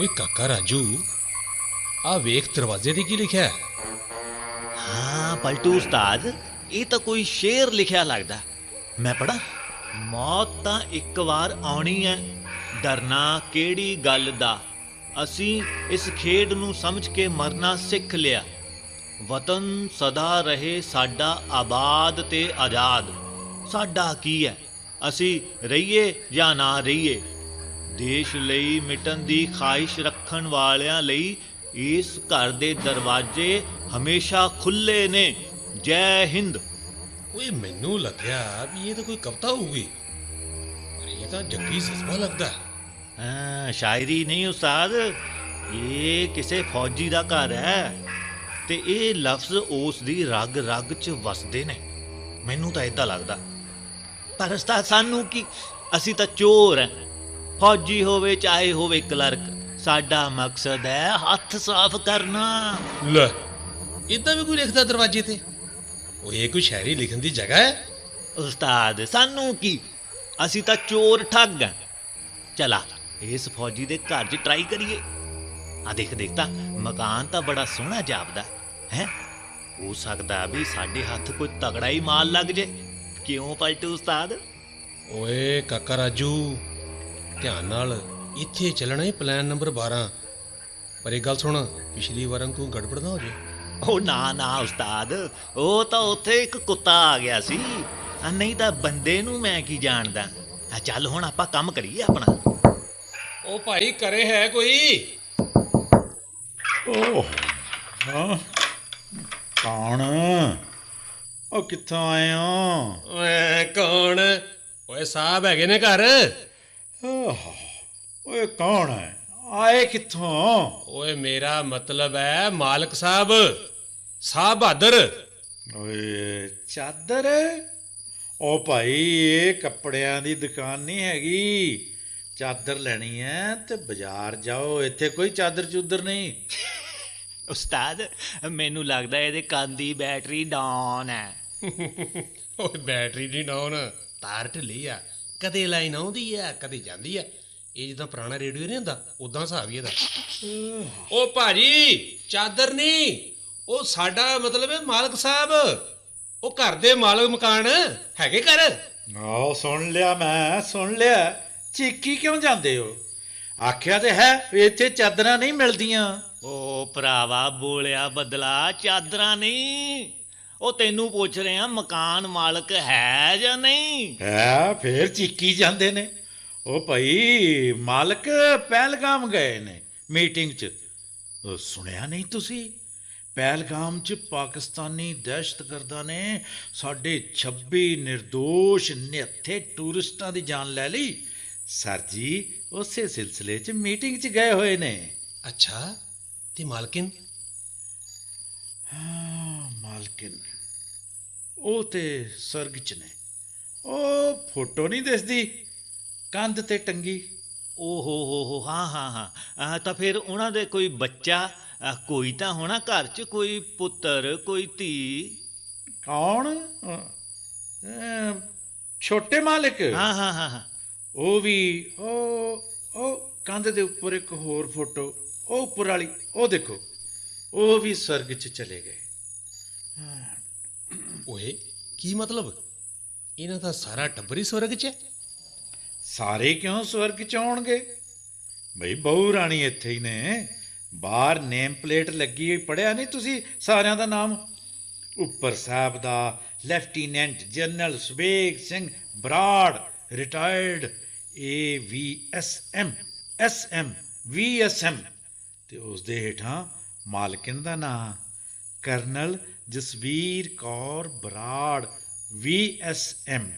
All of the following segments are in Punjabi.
ਓਏ ਕਾਕਾ ਰਾਜੂ ਆ ਵੇਖ ਦਰਵਾਜ਼ੇ ਤੇ ਕੀ ਲਿਖਿਆ ਹੈ? ਹਾਂ, ਪਲਟੂ ਉਸਤਾਦ, ਇਹ ਤਾਂ ਕੋਈ ਸ਼ੇਰ ਲਿਖਿਆ ਲੱਗਦਾ। ਮੈਂ ਪੜਾ ਮੌਤ ਤਾਂ ਇੱਕ ਵਾਰ ਆਉਣੀ ਹੈ, ਡਰਨਾ ਕਿਹੜੀ ਗੱਲ ਦਾ? ਅਸੀਂ ਇਸ ਖੇਡ ਨੂੰ ਸਮਝ ਕੇ ਮਰਨਾ ਸਿੱਖ ਲਿਆ। ਵਤਨ ਸਦਾ ਰਹੇ ਸਾਡਾ ਆਬਾਦ ਤੇ ਆਜ਼ਾਦ। ਸਾਡਾ ਕੀ ਹੈ? ਅਸੀਂ ਰਹੀਏ ਜਾਂ ਨਾ ਰਹੀਏ? ਦੇਸ਼ ਲਈ ਮਿਟਣ ਦੀ ਖਾਹਿਸ਼ ਰੱਖਣ ਵਾਲਿਆਂ ਲਈ ਇਸ ਘਰ ਦੇ ਦਰਵਾਜ਼ੇ ਹਮੇਸ਼ਾ ਖੁੱਲੇ ਨੇ। ਜੈ ਹਿੰਦ। ਓਏ ਮੈਨੂੰ ਲੱਗਿਆ ਵੀ ਇਹ ਤਾਂ ਕੋਈ ਕਵਿਤਾ ਹੋਊਗੀ। ਪਰ ਇਹ ਤਾਂ ਜੱਗੀ ਸਸਮਾ ਲੱਗਦਾ ਹੈ। ਹਾਂ ਸ਼ਾਇਰੀ ਨਹੀਂ ਉਸਤਾਦ। ਇਹ ਕਿਸੇ ਫੌਜੀ ਦਾ ਘਰ ਹੈ ਤੇ ਇਹ ਲਫ਼ਜ਼ ਉਸ ਦੀ ਰਗ ਰਗ 'ਚ ਵਸਦੇ ਨੇ। ਮੈਨੂੰ ਤਾਂ ਇਦਾਂ ਲੱਗਦਾ। ਪਰ ਉਸਤਾਦ ਸਾਨੂੰ ਕੀ? ਅਸੀਂ ਤਾਂ ਚੋਰ ਹਾਂ। ਫੌਜੀ ਹੋਵੇ ਚਾਹੇ ਹੋਵੇ ਕਲਰਕ ਸਾਡਾ ਮਕਸਦ ਹੈ ਹੱਥ ਸਾਫ਼ ਕਰਨਾ। ਲੈ। ਇਦਾਂ ਵੀ ਕੋਈ ਲਿਖਦਾ ਦਰਵਾਜ਼ੇ ਤੇ? ਓਏ ਇਹ ਕੋਈ ਸ਼ਾਇਰੀ ਲਿਖਣ ਦੀ ਜਗ੍ਹਾ ਹੈ? ਉਸਤਾਦ ਸਾਨੂੰ ਕੀ? ਅਸੀਂ ਤਾਂ ਚੋਰ ਠੱਗ ਹਾਂ। ਚਲਾ ਇਸ ਫੌਜੀ ਦੇ ਘਰ 'ਚ ਟਰਾਈ ਕਰੀਏ। ਆ ਦੇਖ ਦੇਖ ਤਾਂ ਮਕਾਨ ਤਾਂ ਬੜਾ ਸੋਹਣਾ ਜਾਪਦਾ ਹੈ? ਹੋ ਸਕਦਾ ਵੀ ਸਾਡੇ ਹੱਥ ਕੋਈ ਤਗੜਾ ਹੀ ਮਾਲ ਲੱਗ ਜੇ ਕਿਉਂ ਪਲਟੂ ਉਸਤਾਦ? ਓਏ ਕਾਕਾ ਰਾਜੂ ਧਿਆਨ ਨਾਲ ਇੱਥੇ ਚੱਲਣਾ ਹੀ ਪਲਾਨ ਨੰਬਰ 12 ਪਰ ਇਹ ਗੱਲ ਸੁਣ ਪਿਛਲੀ ਵਾਰਾਂ ਤੂੰ ਗੜਬੜ ਨਾ ਹੋ ਜੇ। ਉਹ ਨਾ ਨਾ ਉਸਤਾਦ ਉਹ ਤਾਂ ਉੱਥੇ ਇੱਕ ਕੁੱਤਾ ਆ ਗਿਆ ਸੀ। ਆ ਨਹੀਂ ਤਾਂ ਬੰਦੇ ਨੂੰ ਮੈਂ ਕੀ ਜਾਣਦਾ? ਆ ਚੱਲ ਹੁਣ ਆਪਾਂ ਕੰਮ ਕਰੀਏ ਆਪਣਾ। ਉਹ ਭਾਈ ਕਰੇ ਹੈ ਕੋਈ? ਓਹ ਹਾਂ। ਕੌਣ? ਉਹ ਕਿੱਥੋਂ ਆਏ ਹੋ ਓਏ ਕੌਣ? ਓਏ ਸਾਹਿਬ ਹੈਗੇ ਨੇ ਘਰ? ਓਏ ਕੌਣ ਹੈ? ਆਏ ਕਿੱਥੋਂ? ਓਏ ਮੇਰਾ ਮਤਲਬ ਹੈ ਮਾਲਕ ਸਾਹਿਬ। ਸਾਹਿਬ ਬਹਾਦਰ। ਓਏ ਚਾਦਰ? ਉਹ ਭਾਈ ਇਹ ਕੱਪੜਿਆਂ ਦੀ ਦੁਕਾਨ ਨਹੀਂ ਹੈਗੀ। ਚਾਦਰ ਲੈਣੀ ਹੈ ਤੇ ਬਾਜ਼ਾਰ ਜਾਓ। ਇੱਥੇ ਕੋਈ ਚਾਦਰ ਚੂਦਰ ਨਹੀਂ। ਉਸਤਾਦ ਮੈਨੂੰ ਲੱਗਦਾ ਇਹਦੇ ਕੰਨ ਦੀ ਬੈਟਰੀ ਡਾਊਨ ਹੈ। ਓਏ ਬੈਟਰੀ ਨਹੀਂ ਡਾਊਨ। ਤਾਰ ਢਿੱਲੀ ਆ। ਕਦੇ ਲਾਈਨ ਆਉਂਦੀ ਆ ਕਦੇ ਜਾਂਦੀ ਆ। ਇਹ ਜਿੱਦਾਂ ਪੁਰਾਣਾ ਰੇਡੀਓ ਨਹੀਂ ਹੁੰਦਾ ਉਦਾਂ ਹਿਸਾਬ ਹੀ ਇਹਦਾ। ਓ ਭਾਜੀ ਚਾਦਰ ਨਹੀਂ ਉਹ ਸਾਡਾ ਮਤਲਬ ਹੈ ਮਾਲਕ ਸਾਹਿਬ। ਉਹ ਘਰ ਦੇ ਮਾਲਕ ਮਕਾਨ ਹੈਗੇ ਘਰ? ਆਹ ਸੁਣ ਲਿਆ ਮੈਂ ਸੁਣ ਲਿਆ। ਚੀਕੀ ਕਿਉਂ ਜਾਂਦੇ ਹੋ? ਆਖਿਆ ਤੇ ਹੈ ਵੀ ਇੱਥੇ ਚਾਦਰਾਂ ਨਹੀਂ ਮਿਲਦੀਆਂ। ਓ ਭਰਾਵਾ ਬੋਲਿਆ ਬਦਲਾ ਚਾਦਰਾਂ ਨਹੀਂ। ਉਹ ਤੈਨੂੰ ਪੁੱਛ ਰਿਹਾ ਮਕਾਨ ਮਾਲਕ ਹੈ ਜਾਂ ਨਹੀਂ? ਹੈ ਫੇਰ ਚੀਕੀ ਜਾਂਦੇ ਨੇ। ਉਹ ਭਾਈ ਮਾਲਕ ਪਹਿਲਗਾਮ ਗਏ ਨੇ ਮੀਟਿੰਗ 'ਚ। ਉਹ ਸੁਣਿਆ ਨਹੀਂ ਤੁਸੀਂ? ਪਹਿਲਗਾਮ 'ਚ ਪਾਕਿਸਤਾਨੀ ਦਹਿਸ਼ਤਗਰਦਾਂ ਨੇ ਸਾਡੇ 26 ਨਿਰਦੋਸ਼ ਨਿਹੱਥੇ ਟੂਰਿਸਟਾਂ ਦੀ ਜਾਨ ਲੈ ਲਈ। ਸਰ ਜੀ ਉਸੇ ਸਿਲਸਿਲੇ 'ਚ ਮੀਟਿੰਗ 'ਚ ਗਏ ਹੋਏ ਨੇ। ਅੱਛਾ ਤੇ ਮਾਲਕਿਨ? ਹਾਂ ਮਾਲਕਿਨ। ਉਹ ਤੇ ਸਰਗ 'ਚ ਨੇ। ਉਹ ਫੋਟੋ ਨਹੀਂ ਦਿਸਦੀ? ਕੰਧ ਤੇ ਟੰਗੀ। ਓ ਹੋ ਹੋ ਹੋ ਹਾਂ ਹਾਂ ਹਾਂ। ਤਾਂ ਫਿਰ ਉਹਨਾਂ ਦੇ ਕੋਈ ਬੱਚਾ ਕੋਈ ਤਾਂ ਹੋਣਾ ਘਰ 'ਚ ਕੋਈ ਪੁੱਤਰ ਕੋਈ ਧੀ? ਕੌਣ? ਛੋਟੇ ਮਾਲਕ? ਹਾਂ ਹਾਂ ਹਾਂ ਹਾਂ। ਉਹ ਵੀ ਉਹ ਉਹ ਕੰਧ ਦੇ ਉੱਪਰ ਇੱਕ ਹੋਰ ਫੋਟੋ ਉਹ ਉੱਪਰ ਵਾਲੀ ਉਹ ਦੇਖੋ। ਉਹ ਵੀ ਸਰਗ 'ਚ ਚਲੇ ਗਏ। ਓਏ, ਕੀ ਮਤਲਬ? ਇਹਨਾਂ ਦਾ ਸਾਰਾ ਟੱਬਰ ਹੀ ਸਵਰਗ 'ਚ ਹੈ? ਸਾਰੇ ਕਿਉਂ ਸਵਰਗ 'ਚ ਆਉਣਗੇ? ਬਈ, ਬਹੁ ਰਾਣੀ ਇੱਥੇ ਹੀ ਨੇ। ਬਾਹਰ ਨੇਮ ਪਲੇਟ ਲੱਗੀ ਹੋਈ ਪੜਿਆ ਨਹੀਂ ਤੁਸੀਂ ਸਾਰਿਆਂ ਦਾ ਨਾਮ? ਉੱਪਰ ਸਾਹਿਬ ਦਾ lieutenant general Subeg Singh Brar retired A V S M S M V S M ਤੇ ਉਸ ਦੇ ਹੇਠਾਂ ਮਾਲਕਿਨ ਦਾ ਨਾਮ colonel Jasvir Kaur Brar, V S M.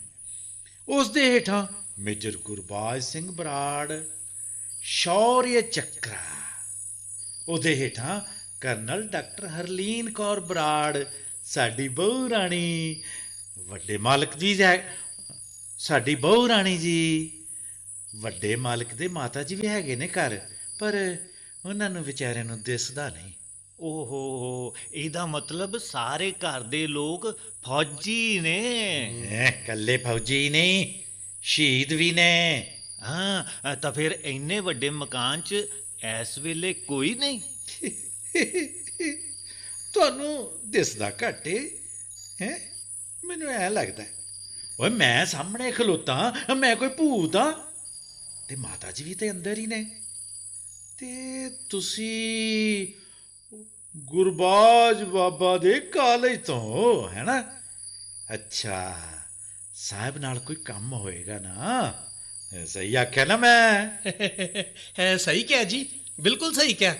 ਉਸ ਦੇ ਹੇਠਾਂ ਮੇਜਰ ਗੁਰਬਾਜ ਸਿੰਘ ਬਰਾੜ ਸ਼ੌਰਯ ਚੱਕਰਾ। ਉਹਦੇ ਹੇਠਾਂ ਕਰਨਲ ਡਾਕਟਰ ਹਰਲੀਨ ਕੌਰ ਬਰਾੜ, ਸਾਡੀ ਬਹੂ ਰਾਣੀ। ਵੱਡੇ ਮਾਲਕ ਜੀ ਹੈ, ਸਾਡੀ ਬਹੂ ਰਾਣੀ ਜੀ। ਵੱਡੇ ਮਾਲਕ ਦੇ ਮਾਤਾ ਜੀ ਵੀ ਹੈਗੇ ਨੇ ਘਰ, ਪਰ ਉਹਨਾਂ ਨੂੰ ਵਿਚਾਰਿਆਂ ਨੂੰ ਦਿਸਦਾ ਨਹੀਂ। ਓਹੋ ਇਹਦਾ ਮਤਲਬ ਸਾਰੇ ਘਰ ਦੇ ਲੋਕ ਫੌਜੀ ਨੇ। ਕੱਲੇ ਫੌਜੀ ਨਹੀਂ ਸ਼ਹੀਦ ਵੀ ਨੇ। ਹਾਂ ਤਾਂ ਫਿਰ ਇੰਨੇ ਵੱਡੇ ਮਕਾਨ 'ਚ ਇਸ ਵੇਲੇ ਕੋਈ ਨਹੀਂ? ਤੁਹਾਨੂੰ ਦਿਸਦਾ ਘਾਟੇ ਹੈ? ਮੈਨੂੰ ਐ ਲੱਗਦਾ। ਓਏ ਮੈਂ ਸਾਹਮਣੇ ਖਲੋਤਾ ਮੈਂ ਕੋਈ ਭੂਤ ਆ। ਤੇ ਮਾਤਾ ਜੀ ਵੀ ਤੇ ਅੰਦਰ ਹੀ ਨੇ। ਤੇ ਤੁਸੀਂ ਗੁਰਬਾਜ ਬਾਬਾ ਦੇ ਕਾਲਜ ਤੋਂ ਹੈ ਨਾ? ਅੱਛਾ ਸਾਹਿਬ ਨਾਲ ਕੋਈ ਕੰਮ ਹੋਏਗਾ ਨਾ? ਸਹੀ ਆਖਿਆ ਨਾ ਮੈਂ। ਹੈ ਸਹੀ ਕਿਹਾ ਜੀ ਬਿਲਕੁਲ ਸਹੀ ਕਿਹਾ।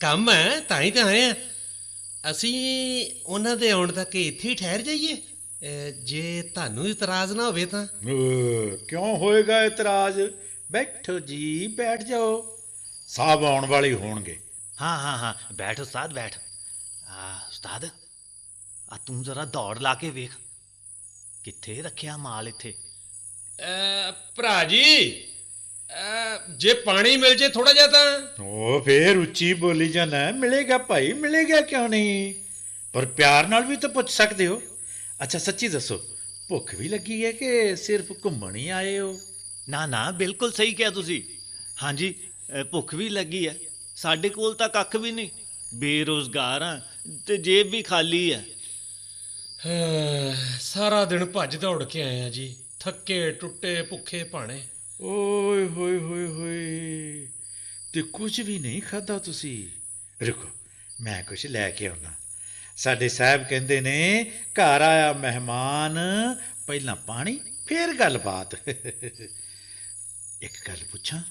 ਕੰਮ ਹੈ ਤਾਂ ਹੀ ਤਾਂ ਆਏ ਆ ਅਸੀਂ ਉਹਨਾਂ ਦੇ ਆਉਣ ਤੱਕ ਇੱਥੇ ਹੀ ਠਹਿਰ ਜਾਈਏ। ਜੇ ਤੁਹਾਨੂੰ ਇਤਰਾਜ਼ ਨਾ ਹੋਵੇ ਤਾਂ। ਕਿਉਂ ਹੋਏਗਾ ਇਤਰਾਜ਼? ਬੈਠੋ ਜੀ ਬੈਠ ਜਾਓ। ਸਾਹਿਬ ਆਉਣ ਵਾਲੇ ਹੋਣਗੇ। ਹਾਂ ਹਾਂ ਹਾਂ ਬੈਠ ਉਸਤਾਦ ਬੈਠ। ਆ ਉਸਤਾਦ ਆ ਤੂੰ ਜ਼ਰਾ ਦੌੜ ਲਾ ਕੇ ਵੇਖ। ਕਿੱਥੇ ਰੱਖਿਆ ਮਾਲ ਇੱਥੇ? ਭਰਾ ਜੀ ਜੇ ਪਾਣੀ ਮਿਲ ਜੇ ਥੋੜਾ ਜਿਹਾ ਤਾਂ। ਉਹ ਫੇਰ ਉੱਚੀ ਬੋਲੀ ਜਾਣਾ ਮਿਲੇਗਾ ਭਾਈ ਮਿਲੇਗਾ ਕਿਉਂ ਨਹੀਂ? ਪਰ ਪਿਆਰ ਨਾਲ ਵੀ ਤਾਂ ਪੁੱਛ ਸਕਦੇ ਹੋ। ਅੱਛਾ ਸੱਚੀ ਦੱਸੋ ਭੁੱਖ ਵੀ ਲੱਗੀ ਹੈ ਕਿ ਸਿਰਫ ਘੁੰਮਣ ਹੀ ਆਏ ਹੋ? ਨਾ ਨਾ ਬਿਲਕੁਲ ਸਹੀ ਕਿਹਾ ਤੁਸੀਂ। ਹਾਂਜੀ ਭੁੱਖ ਵੀ ਲੱਗੀ ਹੈ। ਸਾਡੇ ਕੋਲ ਤਾਂ ਕੱਖ ਵੀ ਨਹੀਂ। ਬੇਰੋਜ਼ਗਾਰ ਆ ਤੇ ਜੇਬ ਵੀ ਖਾਲੀ ਹੈ ਅਹ, ਸਾਰਾ ਦਿਨ ਭੱਜ ਦੌੜ ਕੇ ਆਏ ਆ ਜੀ। ਥੱਕੇ ਟੁੱਟੇ ਭੁੱਖੇ ਭਾਣੇ। ਓਏ ਹੋਏ ਹੋਏ ਹੋਏ। ਤੇ ਕੁਝ ਵੀ ਨਹੀਂ ਖਾਦਾ ਤੁਸੀਂ? ਰੁਕੋ ਮੈਂ ਕੁਝ ਲੈ ਕੇ ਆਉਣਾ। ਸਾਡੇ ਸਾਹਿਬ ਕਹਿੰਦੇ ਨੇ ਘਰ ਆਇਆ ਮਹਿਮਾਨ ਪਹਿਲਾਂ ਪਾਣੀ ਫਿਰ ਗੱਲਬਾਤ। ਇੱਕ ਗੱਲ ਪੁੱਛਾਂ?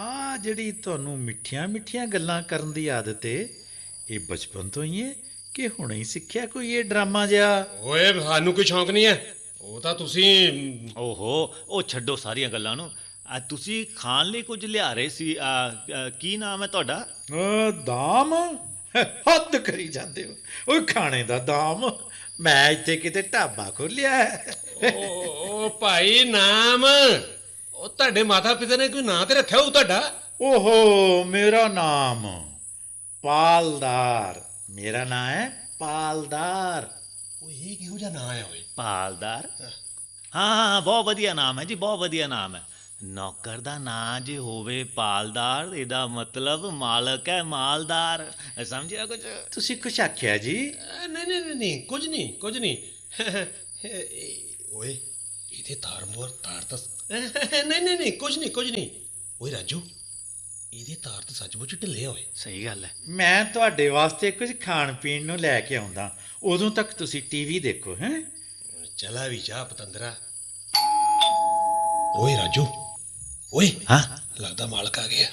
ਆ ਜਿਹੜੀ ਤੁਹਾਨੂੰ ਮਿੱਠੀਆਂ ਮਿੱਠੀਆਂ ਗੱਲਾਂ ਕਰਨ ਦੀ ਆਦਤ ਏ ਇਹ ਬਚਪਨ ਤੋਂ ਹੀ ਹੈ ਕਿ ਹੁਣੇ ਹੀ ਸਿੱਖਿਆ ਕੋਈ ਇਹ ਡਰਾਮਾ ਜਿਹਾ? ਓਏ ਸਾਨੂੰ ਕੋਈ ਸ਼ੌਂਕ ਨਹੀਂ ਹੈ। ਉਹ ਤਾਂ ਤੁਸੀਂ ਓਹੋ ਉਹ ਛੱਡੋ ਸਾਰੀਆਂ ਗੱਲਾਂ ਨੂੰ। ਆ ਤੁਸੀਂ ਖਾਣ ਲਈ ਕੁਝ ਲਿਆ ਰਹੇ ਸੀ। ਕੀ ਨਾਮ ਹੈ ਤੁਹਾਡਾ? ਦਾਮ? ਹੱਦ ਕਰੀ ਜਾਂਦੇ ਹੋ। ਓਏ ਖਾਣੇ ਦਾ ਦਾਮ। ਮੈਂ ਇੱਥੇ ਕਿਤੇ ਢਾਬਾ ਖੋਲਿਆ ਹੈ। ਓ ਭਾਈ ਨਾਮ। ਉਹ ਤੁਹਾਡੇ ਮਾਤਾ ਪਿਤਾ ਨੇ ਕੋਈ ਨਾਂ ਤੇ ਰੱਖਿਆ ਹੋਊ ਤੁਹਾਡਾ? ਓਹੋ ਮੇਰਾ ਨਾਮ ਪਾਲਦਾਰ। ਮੇਰਾ ਨਾਮ ਹੈ ਪਾਲਦਾਰ। ਉਹ ਇਹ ਕਿਹੋ ਜਿਹਾ ਨਾਂ ਆ ਓਏ? ਪਾਲਦਾਰ? ਹਾਂ ਹਾਂ ਬਹੁਤ ਵਧੀਆ ਨਾਮ ਹੈ ਜੀ ਬਹੁਤ ਵਧੀਆ ਨਾਮ ਹੈ। ਨੌਕਰ ਦਾ ਨਾਂ ਜੇ ਹੋਵੇ ਪਾਲਦਾਰ ਇਹਦਾ ਮਤਲਬ ਮਾਲਕ ਹੈ ਮਾਲਦਾਰ। ਸਮਝਿਆ ਕੁਝ? ਤੁਸੀਂ ਕੁਛ ਆਖਿਆ ਜੀ? ਨਹੀਂ ਨਹੀਂ, ਨਹੀਂ ਕੁਝ ਨਹੀਂ ਕੁਝ ਨਹੀਂ। ਓਏ ਇਹਦੇ ਤਾਰ ਮੋਰ ਤਾਰ ਤਾਂ ਨਹੀਂ ਨਹੀਂ ਨਹੀਂ ਕੁਝ ਨਹੀਂ ਕੁਝ ਨਹੀਂ। ਓਏ ਰਾਜੂ ਇਹਦੇ ਤਾਰ ਤਾਂ ਸੱਚਮੁੱਚ ਢਿੱਲੇ ਹੋਏ ਸਹੀ ਗੱਲ ਹੈ। ਮੈਂ ਤੁਹਾਡੇ ਵਾਸਤੇ ਕੁਝ ਖਾਣ ਪੀਣ ਨੂੰ ਲੈ ਕੇ ਆਉਂਦਾ। ਉਦੋਂ ਤੱਕ ਤੁਸੀਂ ਟੀਵੀ ਦੇਖੋ ਹੈ? ਚਲਾ ਵੀ ਜਾ ਪਤੰਦਰਾ। ਓਏ ਰਾਜੂ ਓਏ ਹਾਂ? ਲੱਗਦਾ ਮਾਲਕ ਆ ਗਿਆ।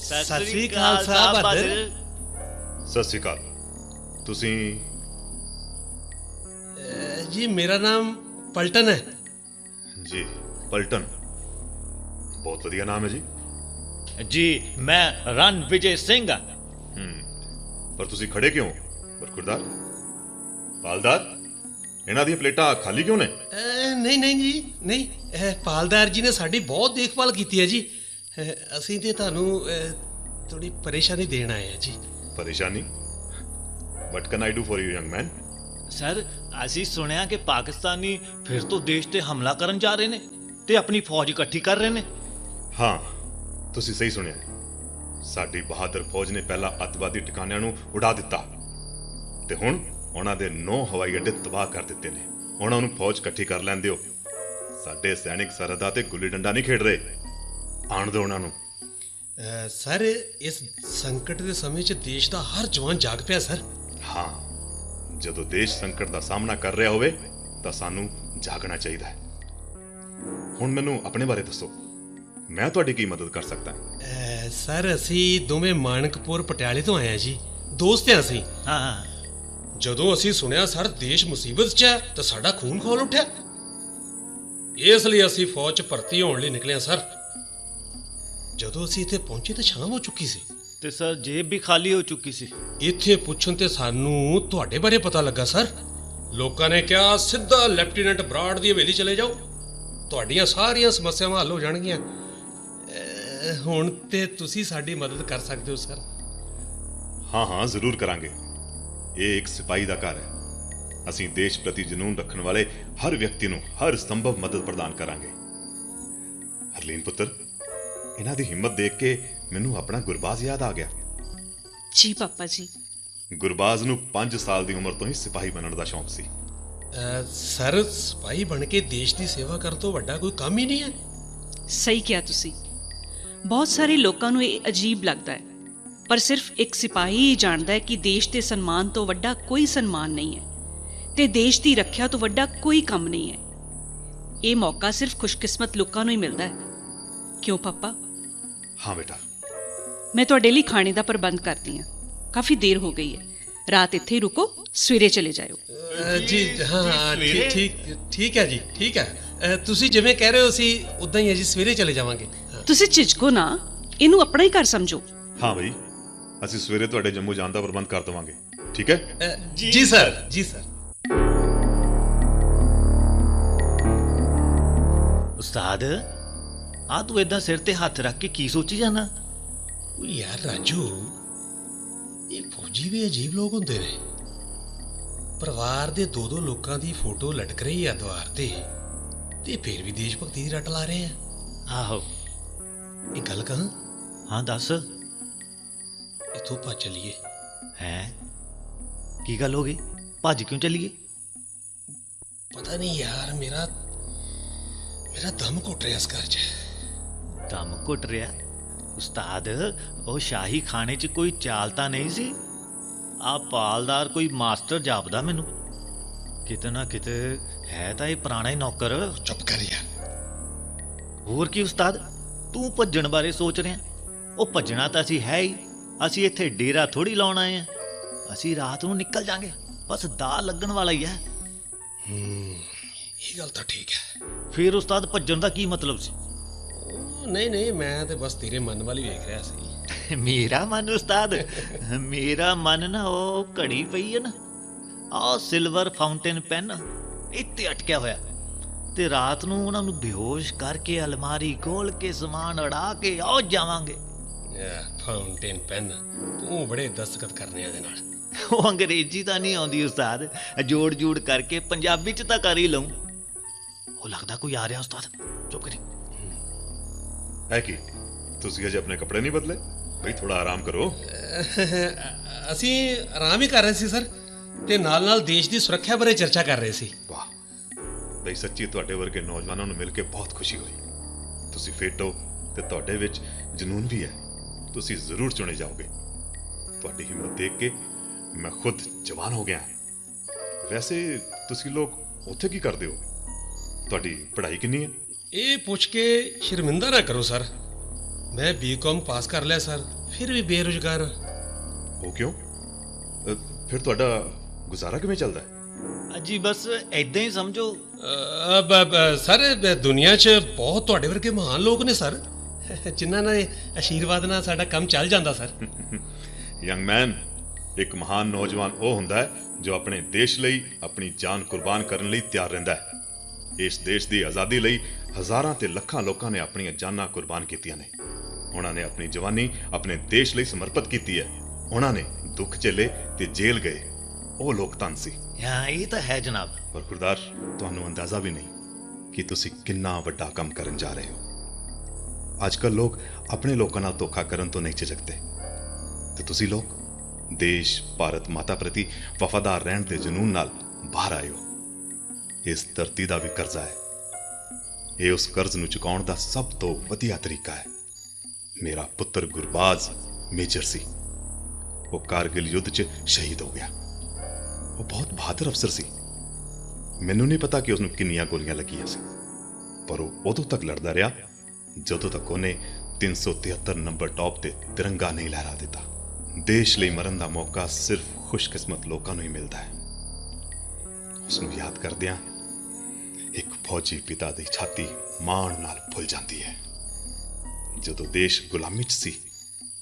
ਸਤਿ ਸ੍ਰੀ ਅਕਾਲ ਸਾਹਿਬ। ਬਹਾਦਰ। ਸਤਿ ਸ਼੍ਰੀ ਅਕਾਲ। ਤੁਸੀਂ ਜੀ ਮੇਰਾ ਨਾਮ ਪਲਟਨ ਹੈ ਜੀ ਪਲਟਨ ਬਹੁਤ ਵਧੀਆ ਨਾਮ ਹੈ ਜੀ ਜੀ ਮੈਂ ਰਨ ਵਿਜੇ ਸਿੰਘ ਹਾਂ ਪਰ ਤੁਸੀਂ ਖੜੇ ਕਿਉਂ ਬਰਖੁਰਦਾਰ ਪਾਲਦਾਰ ਇਹਨਾਂ ਦੀਆਂ ਪਲੇਟਾਂ ਖਾਲੀ ਕਿਉਂ ਨੇ ਨਹੀਂ ਨਹੀਂ ਜੀ ਨਹੀਂ ਪਾਲਦਾਰ ਜੀ ਨੇ ਸਾਡੀ ਬਹੁਤ ਦੇਖਭਾਲ ਕੀਤੀ ਹੈ ਜੀ ਅਸੀਂ ਤੇ ਤੁਹਾਨੂੰ ਥੋੜੀ ਪਰੇਸ਼ਾਨੀ ਦੇਣ ਆਏ ਹਾਂ ਜੀ ਪਰੇਸ਼ਾਨੀ what can I do for you young man sir ਅਸੀਂ ਸੁਣਿਆ ਕਿ ਪਾਕਿਸਤਾਨੀ ਫਿਰ ਤੋਂ ਦੇਸ਼ ਤੇ ਹਮਲਾ ਕਰਨ ਜਾ ਰਹੇ ਨੇ ਤੇ ਆਪਣੀ ਫੌਜ ਇਕੱਠੀ ਕਰ ਰਹੇ ਨੇ। ਹਾਂ ਤੁਸੀਂ ਸਹੀ ਸੁਣਿਆ ਸਾਡੀ ਬਹਾਦਰ ਫੌਜ ਨੇ ਪਹਿਲਾਂ ਅੱਤਵਾਦੀ ਟਿਕਾਣਿਆਂ ਨੂੰ ਉਡਾ ਦਿੱਤਾ ਤੇ ਹੁਣ ਉਹਨਾਂ ਦੇ ਨੌ ਹਵਾਈ ਅੱਡੇ ਤਬਾਹ ਕਰ ਦਿੱਤੇ ਨੇ। ਉਹਨਾਂ ਨੂੰ ਫੌਜ ਇਕੱਠੀ ਕਰ ਲੈਣ ਦਿਓ। ਸਾਡੇ ਸੈਨਿਕ ਸਰਹੱਦਾਂ ਤੇ ਗੁੱਲੀ ਡੰਡਾ ਨਹੀਂ ਖੇਡ ਰਹੇ। ਆਣ ਦਿਓ ਉਹਨਾਂ ਨੂੰ। ਸਰ ਇਸ ਸੰਕਟ ਦੇ ਸਮੇਂ 'ਚ ਦੇਸ਼ ਦਾ ਹਰ ਜਵਾਨ ਜਾਗ ਪਿਆ ਸਰ। ਹਾਂ ਜਦੋਂ ਦੇਸ਼ ਸੰਕਟ ਦਾ ਸਾਹਮਣਾ ਕਰ ਰਿਹਾ ਹੋਵੇ ਤਾਂ ਸਾਨੂੰ ਜਾਗਣਾ ਚਾਹੀਦਾ ਹੈ। ਹੁਣ ਮੈਨੂੰ ਆਪਣੇ ਬਾਰੇ ਦੱਸੋ। ਮੈਂ ਤੁਹਾਡੀ ਕੀ ਮਦਦ ਕਰ ਸਕਦਾ ਹਾਂ? ਸਰ ਅਸੀਂ ਦੋਵੇਂ ਮਾਨਕਪੁਰ ਪਟਿਆਲੇ ਤੋਂ ਆਏ ਹਾਂ ਜੀ। ਦੋਸਤ ਹਾਂ ਅਸੀਂ। ਹਾਂ ਹਾਂ। ਜਦੋਂ ਅਸੀਂ ਸੁਣਿਆ ਸਰ ਦੇਸ਼ ਮੁਸੀਬਤ 'ਚ ਹੈ ਤਾਂ ਸਾਡਾ ਖੂਨ ਖੋਲ ਉੱਠਿਆ। ਇਸ ਲਈ ਅਸੀਂ ਫੌਜ 'ਚ ਭਰਤੀ ਹੋਣ ਲਈ ਨਿਕਲੇ ਹਾਂ ਸਰ। ਜਦੋਂ ਅਸੀਂ ਇੱਥੇ ਪਹੁੰਚੇ ਤਾਂ ਸ਼ਾਮ ਹੋ ਚੁੱਕੀ ਸੀ। ਤੇ ਸਰ ਜੇਬ ਵੀ ਖਾਲੀ ਹੋ ਚੁੱਕੀ ਸੀ। ਇੱਥੇ ਪੁੱਛਣ ਤੇ ਸਾਨੂੰ ਤੁਹਾਡੇ ਬਾਰੇ ਪਤਾ ਲੱਗਾ ਸਰ। ਲੋਕਾਂ ਨੇ ਕਿਹਾ ਸਿੱਧਾ ਲੈਫਟੀਨੈਂਟ ਬਰਾੜ ਦੀ ਹਵੇਲੀ ਚਲੇ ਜਾਓ। ਤੁਹਾਡੀਆਂ ਸਾਰੀਆਂ ਸਮੱਸਿਆਵਾਂ ਹੱਲ ਹੋ ਜਾਣਗੀਆਂ। ਹੁਣ ਤੇ ਤੁਸੀਂ ਸਾਡੀ ਮਦਦ ਕਰ ਸਕਦੇ ਹੋ ਸਰ। ਹਾਂ ਹਾਂ ਜ਼ਰੂਰ ਕਰਾਂਗੇ। ਇਹ ਇੱਕ ਸਿਪਾਹੀ ਦਾ ਘਰ ਹੈ। ਅਸੀਂ ਦੇਸ਼ ਪ੍ਰਤੀ ਜਨੂਨ ਰੱਖਣ ਵਾਲੇ ਹਰ ਵਿਅਕਤੀ ਨੂੰ ਹਰ ਸੰਭਵ ਮਦਦ ਪ੍ਰਦਾਨ ਕਰਾਂਗੇ। ਹਰਲੀਨ ਪੁੱਤਰ ਇਹਨਾਂ ਦੀ ਹਿੰਮਤ ਦੇਖ ਕੇ ਮੈਨੂੰ ਆਪਣਾ ਗੁਰਬਾਜ਼ ਯਾਦ ਆ ਗਿਆ। ਜੀ ਪਾਪਾ ਜੀ। ਗੁਰਬਾਜ਼ ਨੂੰ 5 ਸਾਲ ਦੀ ਉਮਰ ਤੋਂ ਹੀ ਸਿਪਾਹੀ ਬਣਨ ਦਾ ਸ਼ੌਂਕ ਸੀ। ਸਰ ਸਿਪਾਹੀ ਬਣ ਕੇ ਦੇਸ਼ ਦੀ ਸੇਵਾ ਕਰਨ ਤੋਂ ਵੱਡਾ ਕੋਈ ਕੰਮ ਹੀ ਨਹੀਂ ਹੈ। ਸਹੀ ਕਿਹਾ ਤੁਸੀਂ। ਬਹੁਤ ਸਾਰੇ ਲੋਕਾਂ ਨੂੰ ਇਹ ਅਜੀਬ ਲੱਗਦਾ ਹੈ। ਪਰ ਸਿਰਫ ਇੱਕ ਸਿਪਾਹੀ ਹੀ ਜਾਣਦਾ ਹੈ ਕਿ ਦੇਸ਼ ਦੇ ਸਨਮਾਨ ਤੋਂ ਵੱਡਾ ਕੋਈ ਸਨਮਾਨ ਨਹੀਂ ਹੈ ਤੇ ਦੇਸ਼ ਦੀ ਰੱਖਿਆ ਤੋਂ ਵੱਡਾ ਕੋਈ ਕੰਮ ਨਹੀਂ ਹੈ। ਇਹ ਮੌਕਾ ਸਿਰਫ ਖੁਸ਼ਕਿਸਮਤ ਲੋਕਾਂ ਨੂੰ ਹੀ ਮਿਲਦਾ ਹੈ। ਕਿਉਂ ਪਾਪਾ? ਹਾਂ ਬੇਟਾ ਮੈਂ ਤੁਹਾਡੇ ਲਈ ਖਾਣੇ ਦਾ ਪ੍ਰਬੰਧ ਕਰਦੀ ਹਾਂ। ਕਾਫੀ ਦੇਰ ਹੋ ਗਈ ਹੈ। ਰਾਤ ਇੱਥੇ ਹੀ ਰੁਕੋ ਸਵੇਰੇ ਚਲੇ ਜਾਇਓ। ਜੀ ਹਾਂ ਠੀਕ ਠੀਕ ਹੈ ਜੀ ਠੀਕ ਹੈ। ਤੁਸੀਂ ਜਿਵੇਂ ਕਹਿ ਰਹੇ ਹੋ ਅਸੀਂ ਉਦਾਂ ਹੀ ਹੈ ਜੀ ਸਵੇਰੇ ਚਲੇ ਜਾਵਾਂਗੇ। ਤੁਸੀਂ ਝਿਜਕੋ ਨਾ ਇਹਨੂੰ ਆਪਣਾ ਹੀ ਘਰ ਸਮਝੋ। ਹਾਂ ਬਈ ਅਸੀਂ ਸਵੇਰੇ ਤੁਹਾਡੇ ਜੰਮੂ ਜਾਣ ਦਾ ਪ੍ਰਬੰਧ ਕਰ ਦੇਵਾਂਗੇ। ਠੀਕ ਹੈ? ਜੀ ਸਰ ਜੀ ਸਰ। ਉਸਤਾਦ ਆ ਤੂੰ ਇਦਾਂ ਸਿਰ ਤੇ ਹੱਥ ਰੱਖ ਕੇ ਕੀ ਸੋਚੀ ਜਾਣਾ ਉਹ ਯਾਰ ਰਾਜੂ ਇਹ ਫੌਜੀ ਵੀ ਅਜੀਬ ਲੋਕ ਹੁੰਦੇ ਨੇ। ਪਰਿਵਾਰ ਦੇ ਦੋ ਦੋ ਲੋਕਾਂ ਦੀ ਫੋਟੋ ਲਟਕ ਰਹੀ ਆ ਦੀਵਾਰ ਤੇ ਤੇ ਫਿਰ ਵੀ ਦੇਸ਼ ਭਗਤੀ ਦੀ ਰੱਟ ਲਾ ਰਹੇ ਆ। ਆਹੋ। ਇਹ ਗੱਲ ਕਹਾਂ? ਹਾਂ ਦੱਸ। ਇਥੋਂ ਭੱਜ ਚਲੀਏ। ਹੈ? ਕੀ ਗੱਲ ਹੋ ਗਈ? ਭੱਜ ਕਿਉਂ ਚੱਲੀਏ? ਪਤਾ ਨਹੀਂ ਯਾਰ ਮੇਰਾ ਮੇਰਾ ਦਮ ਘੁੱਟ ਰਿਹਾ ਇਸ ਘਰ 'ਚ। ਦਮ ਘੁੱਟ ਰਿਹਾ? ਉਸਤਾਦ ਉਹ ਸ਼ਾਹੀ ਖਾਣੇ 'ਚ ਕੋਈ ਚਾਲ ਤਾਂ ਨਹੀਂ ਸੀ? ਆ ਪਾਲਦਾਰ ਕੋਈ ਮਾਸਟਰ ਜਾਪਦਾ ਮੈਨੂੰ। ਕਿਤੇ ਨਾ ਕਿਤੇ ਹੈ ਤਾਂ ਇਹ ਪੁਰਾਣਾ ਹੀ ਨੌਕਰ। ਚੁੱਪ ਕਰ ਯਾਰ। ਹੋਰ ਕੀ ਉਸਤਾਦ? ਤੂੰ ਭੱਜਣ ਬਾਰੇ ਸੋਚ ਰਿਹਾ। ਉਹ ਭੱਜਣਾ ਤਾਂ ਅਸੀਂ ਹੈ ਹੀ। ਅਸੀਂ ਇੱਥੇ ਡੇਰਾ ਥੋੜੀ ਲਾਉਣ ਆਏ ਆ ਅਸੀਂ ਰਾਤ ਨੂੰ ਨਿਕਲ ਜਾਾਂਗੇ। ਬਸ ਦਾ ਲੱਗਣ ਵਾਲਾ ਹੀ। ਹੈ ਇਹ ਗੱਲ ਤਾਂ ਠੀਕ ਹੈ। ਫਿਰ ਉਸਤਾਦ ਭੱਜਣ ਦਾ ਕੀ ਮਤਲਬ ਸੀ? ਨਹੀਂ ਨਹੀਂ ਮੈਂ ਤੇ ਬਸ ਤੇਰੇ ਮਨ ਵਾਲੀ ਵੇਖ ਰਿਹਾ ਸੀ। ਮੇਰਾ ਮਨ ਉਸਤਾਦ ਮੇਰਾ ਮਨ ਨਾ ਉਹ ਘੜੀ ਪਈ ਹੈ ਨਾ। ਆ ਸਿਲਵਰ ਫਾਊਂਟੇਨ ਪੈਨ ਇੱਥੇ ਅਟਕਿਆ ਹੋਇਆ। ਤੇ ਰਾਤ ਨੂੰ ਉਹਨਾਂ ਨੂੰ ਬੇਹੋਸ਼ ਕਰਕੇ ਅਲਮਾਰੀ ਖੋਲ ਕੇ ਸਮਾਨ ਅੜਾ ਕੇ ਆ ਜਾਵਾਂਗੇ। ਫਾਊਂਟੇਨ ਪੈਨ ਤੂੰ ਬੜੇ ਦਸਤਖਤ ਕਰਨੇ ਆ ਇਹਦੇ ਨਾਲ। ਉਹ ਅੰਗਰੇਜ਼ੀ ਤਾਂ ਨਹੀਂ ਆਉਂਦੀ ਉਸਤਾਦ ਜੋੜ ਜੋੜ ਕਰਕੇ ਪੰਜਾਬੀ ਚ ਤਾਂ ਕਰ ਹੀ ਲਊ। ਉਹ ਲੱਗਦਾ ਕੋਈ ਆ ਰਿਹਾ ਉਸਤਾਦ ਚੁੱਪ ਕਰੀ। ਹੈ ਕੀ? ਤੁਸੀਂ ਅਜੇ ਆਪਣੇ ਕੱਪੜੇ ਨਹੀਂ ਬਦਲੇ? ਬਈ ਥੋੜਾ ਆਰਾਮ ਕਰੋ। ਅਸੀਂ ਆਰਾਮ ਹੀ ਕਰ ਰਹੇ ਸੀ ਸਰ। ਤੇ ਨਾਲ ਨਾਲ ਦੇਸ਼ ਦੀ ਸੁਰੱਖਿਆ ਬਾਰੇ ਚਰਚਾ ਕਰ ਰਹੇ ਸੀ। ਵਾਹ। ਬਈ ਸੱਚੀ ਤੁਹਾਡੇ ਵਰਗੇ ਨੌਜਵਾਨਾਂ ਨੂੰ ਮਿਲ ਕੇ ਬਹੁਤ ਖੁਸ਼ੀ ਹੋਈ। ਤੁਸੀਂ ਫਿੱਟ ਹੋ ਤੇ ਤੁਹਾਡੇ ਵਿੱਚ ਜਨੂਨ ਵੀ ਹੈ। ਤੁਸੀਂ ਜ਼ਰੂਰ ਚੁਣੇ ਜਾਓਗੇ। ਤੁਹਾਡੀ ਹਿੰਮਤ ਦੇਖ ਕੇ ਮੈਂ ਖੁਦ ਜਵਾਨ ਹੋ ਗਿਆ। ਵੈਸੇ ਤੁਸੀਂ ਲੋਕ ਉੱਥੇ ਕੀ ਕਰਦੇ ਹੋ? ਤੁਹਾਡੀ ਪੜ੍ਹਾਈ ਕਿੰਨੀ ਹੈ? ਇਹ ਪੁੱਛ ਕੇ ਸ਼ਰਮਿੰਦਾ ਨਾ ਕਰੋ ਸਰ। ਮੈਂ ਬੀਕਾਮ ਪਾਸ ਕਰ ਲਿਆ ਸਰ। ਫਿਰ ਵੀ ਬੇਰੁਜ਼ਗਾਰ। ਹਾਂ ਕਿਉਂ? ਫਿਰ ਤੁਹਾਡਾ ਗੁਜ਼ਾਰਾ ਕਿਵੇਂ ਚੱਲਦਾ ਹੈ? ਅਜੀ ਬਸ ਐਦਾਂ ਹੀ ਸਮਝੋ। ਸਰ ਦੁਨੀਆ 'ਚ ਬਹੁਤ ਤੁਹਾਡੇ ਵਰਗੇ ਮਹਾਨ ਲੋਕ ਨੇ ਸਰ। ਜਿਨ੍ਹਾਂ ਨੇ ਆਸ਼ੀਰਵਾਦ ਨਾਲ ਸਾਡਾ ਕੰਮ ਚੱਲ ਜਾਂਦਾ ਸਰ। ਯੰਗ ਮੈਨ ਇੱਕ ਮਹਾਨ ਨੌਜਵਾਨ ਉਹ ਹੁੰਦਾ ਹੈ ਜੋ ਆਪਣੇ ਦੇਸ਼ ਲਈ ਆਪਣੀ ਜਾਨ ਕੁਰਬਾਨ ਕਰਨ ਲਈ ਤਿਆਰ ਰਹਿੰਦਾ ਹੈ। ਇਸ ਦੇਸ਼ ਦੀ ਆਜ਼ਾਦੀ ਲਈ ਹਜ਼ਾਰਾਂ ਤੇ ਲੱਖਾਂ ਲੋਕਾਂ ਨੇ ਆਪਣੀਆਂ ਜਾਨਾਂ ਕੁਰਬਾਨ ਕੀਤੀਆਂ ਨੇ। ਉਹਨਾਂ ਨੇ ਆਪਣੀ ਜਵਾਨੀ ਆਪਣੇ ਦੇਸ਼ ਲਈ ਸਮਰਪਿਤ ਕੀਤੀ ਹੈ। ਉਹਨਾਂ ਨੇ ਦੁੱਖ ਝੇਲੇ ਤੇ ਜੇਲ੍ਹ ਗਏ। ਉਹ ਲੋਕਤਨ ਸੀ। ਹਾਂ ਇਹ ਤਾਂ ਹੈ ਜਨਾਬ। ਪਰ ਗੁਰਦਾਰ ਤੁਹਾਨੂੰ ਅੰਦਾਜ਼ਾ ਵੀ ਨਹੀਂ ਕਿ ਤੁਸੀਂ ਕਿੰਨਾ ਵੱਡਾ ਕੰਮ ਕਰਨ ਜਾ ਰਹੇ ਹੋ। ਅੱਜ ਕੱਲ੍ਹ ਲੋਕ ਆਪਣੇ ਲੋਕਾਂ ਨਾਲ ਧੋਖਾ ਕਰਨ ਤੋਂ ਨਹੀਂ ਝਿਜਕਦੇ। ਤੇ ਤੁਸੀਂ ਲੋਕ ਦੇਸ਼ ਭਾਰਤ ਮਾਤਾ ਪ੍ਰਤੀ ਵਫਾਦਾਰ ਰਹਿਣ ਦੇ ਜਨੂਨ ਨਾਲ ਬਾਹਰ ਹੋ। ਇਸ ਧਰਤੀ ਦਾ ਵੀ ਕਰਜ਼ਾ ਹੈ। ਇਹ ਉਸ ਕਰਜ਼ ਨੂੰ ਚੁਕਾਉਣ ਦਾ ਸਭ ਤੋਂ ਵਧੀਆ ਤਰੀਕਾ ਹੈ। ਮੇਰਾ ਪੁੱਤਰ ਗੁਰਬਾਜ਼ ਮੇਜਰ ਸੀ। ਉਹ ਕਾਰਗਿਲ ਯੁੱਧ 'ਚ ਸ਼ਹੀਦ ਹੋ ਗਿਆ। ਉਹ ਬਹੁਤ ਬਹਾਦਰ ਅਫਸਰ ਸੀ। ਮੈਨੂੰ ਨਹੀਂ ਪਤਾ ਕਿ ਉਸ ਨੂੰ ਕਿੰਨੀਆਂ ਗੋਲੀਆਂ ਲੱਗੀਆਂ ਸੀ। ਪਰ ਉਹ ਉਦੋਂ ਤੱਕ ਲੜਦਾ ਰਿਹਾ ਜਦੋਂ ਤੱਕ ਉਹਨੇ 373 ਨੰਬਰ ਟੌਪ ਤੇ ਤਿਰੰਗਾ ਨਹੀਂ ਲਹਿਰਾ ਦਿੱਤਾ। ਦੇਸ਼ ਲਈ ਮਰਨ ਦਾ ਮੌਕਾ ਸਿਰਫ ਖੁਸ਼ਕਿਸਮਤ ਲੋਕਾਂ ਨੂੰ ਹੀ ਮਿਲਦਾ ਹੈ। ਉਸ ਨੂੰ ਯਾਦ ਕਰਦਿਆਂ ਇੱਕ ਫੌਜੀ ਪਿਤਾ ਦੀ ਛਾਤੀ ਮਾਣ ਨਾਲ ਫੁੱਲ ਜਾਂਦੀ ਹੈ। ਜਦੋਂ ਦੇਸ਼ ਗੁਲਾਮੀ 'ਚ ਸੀ,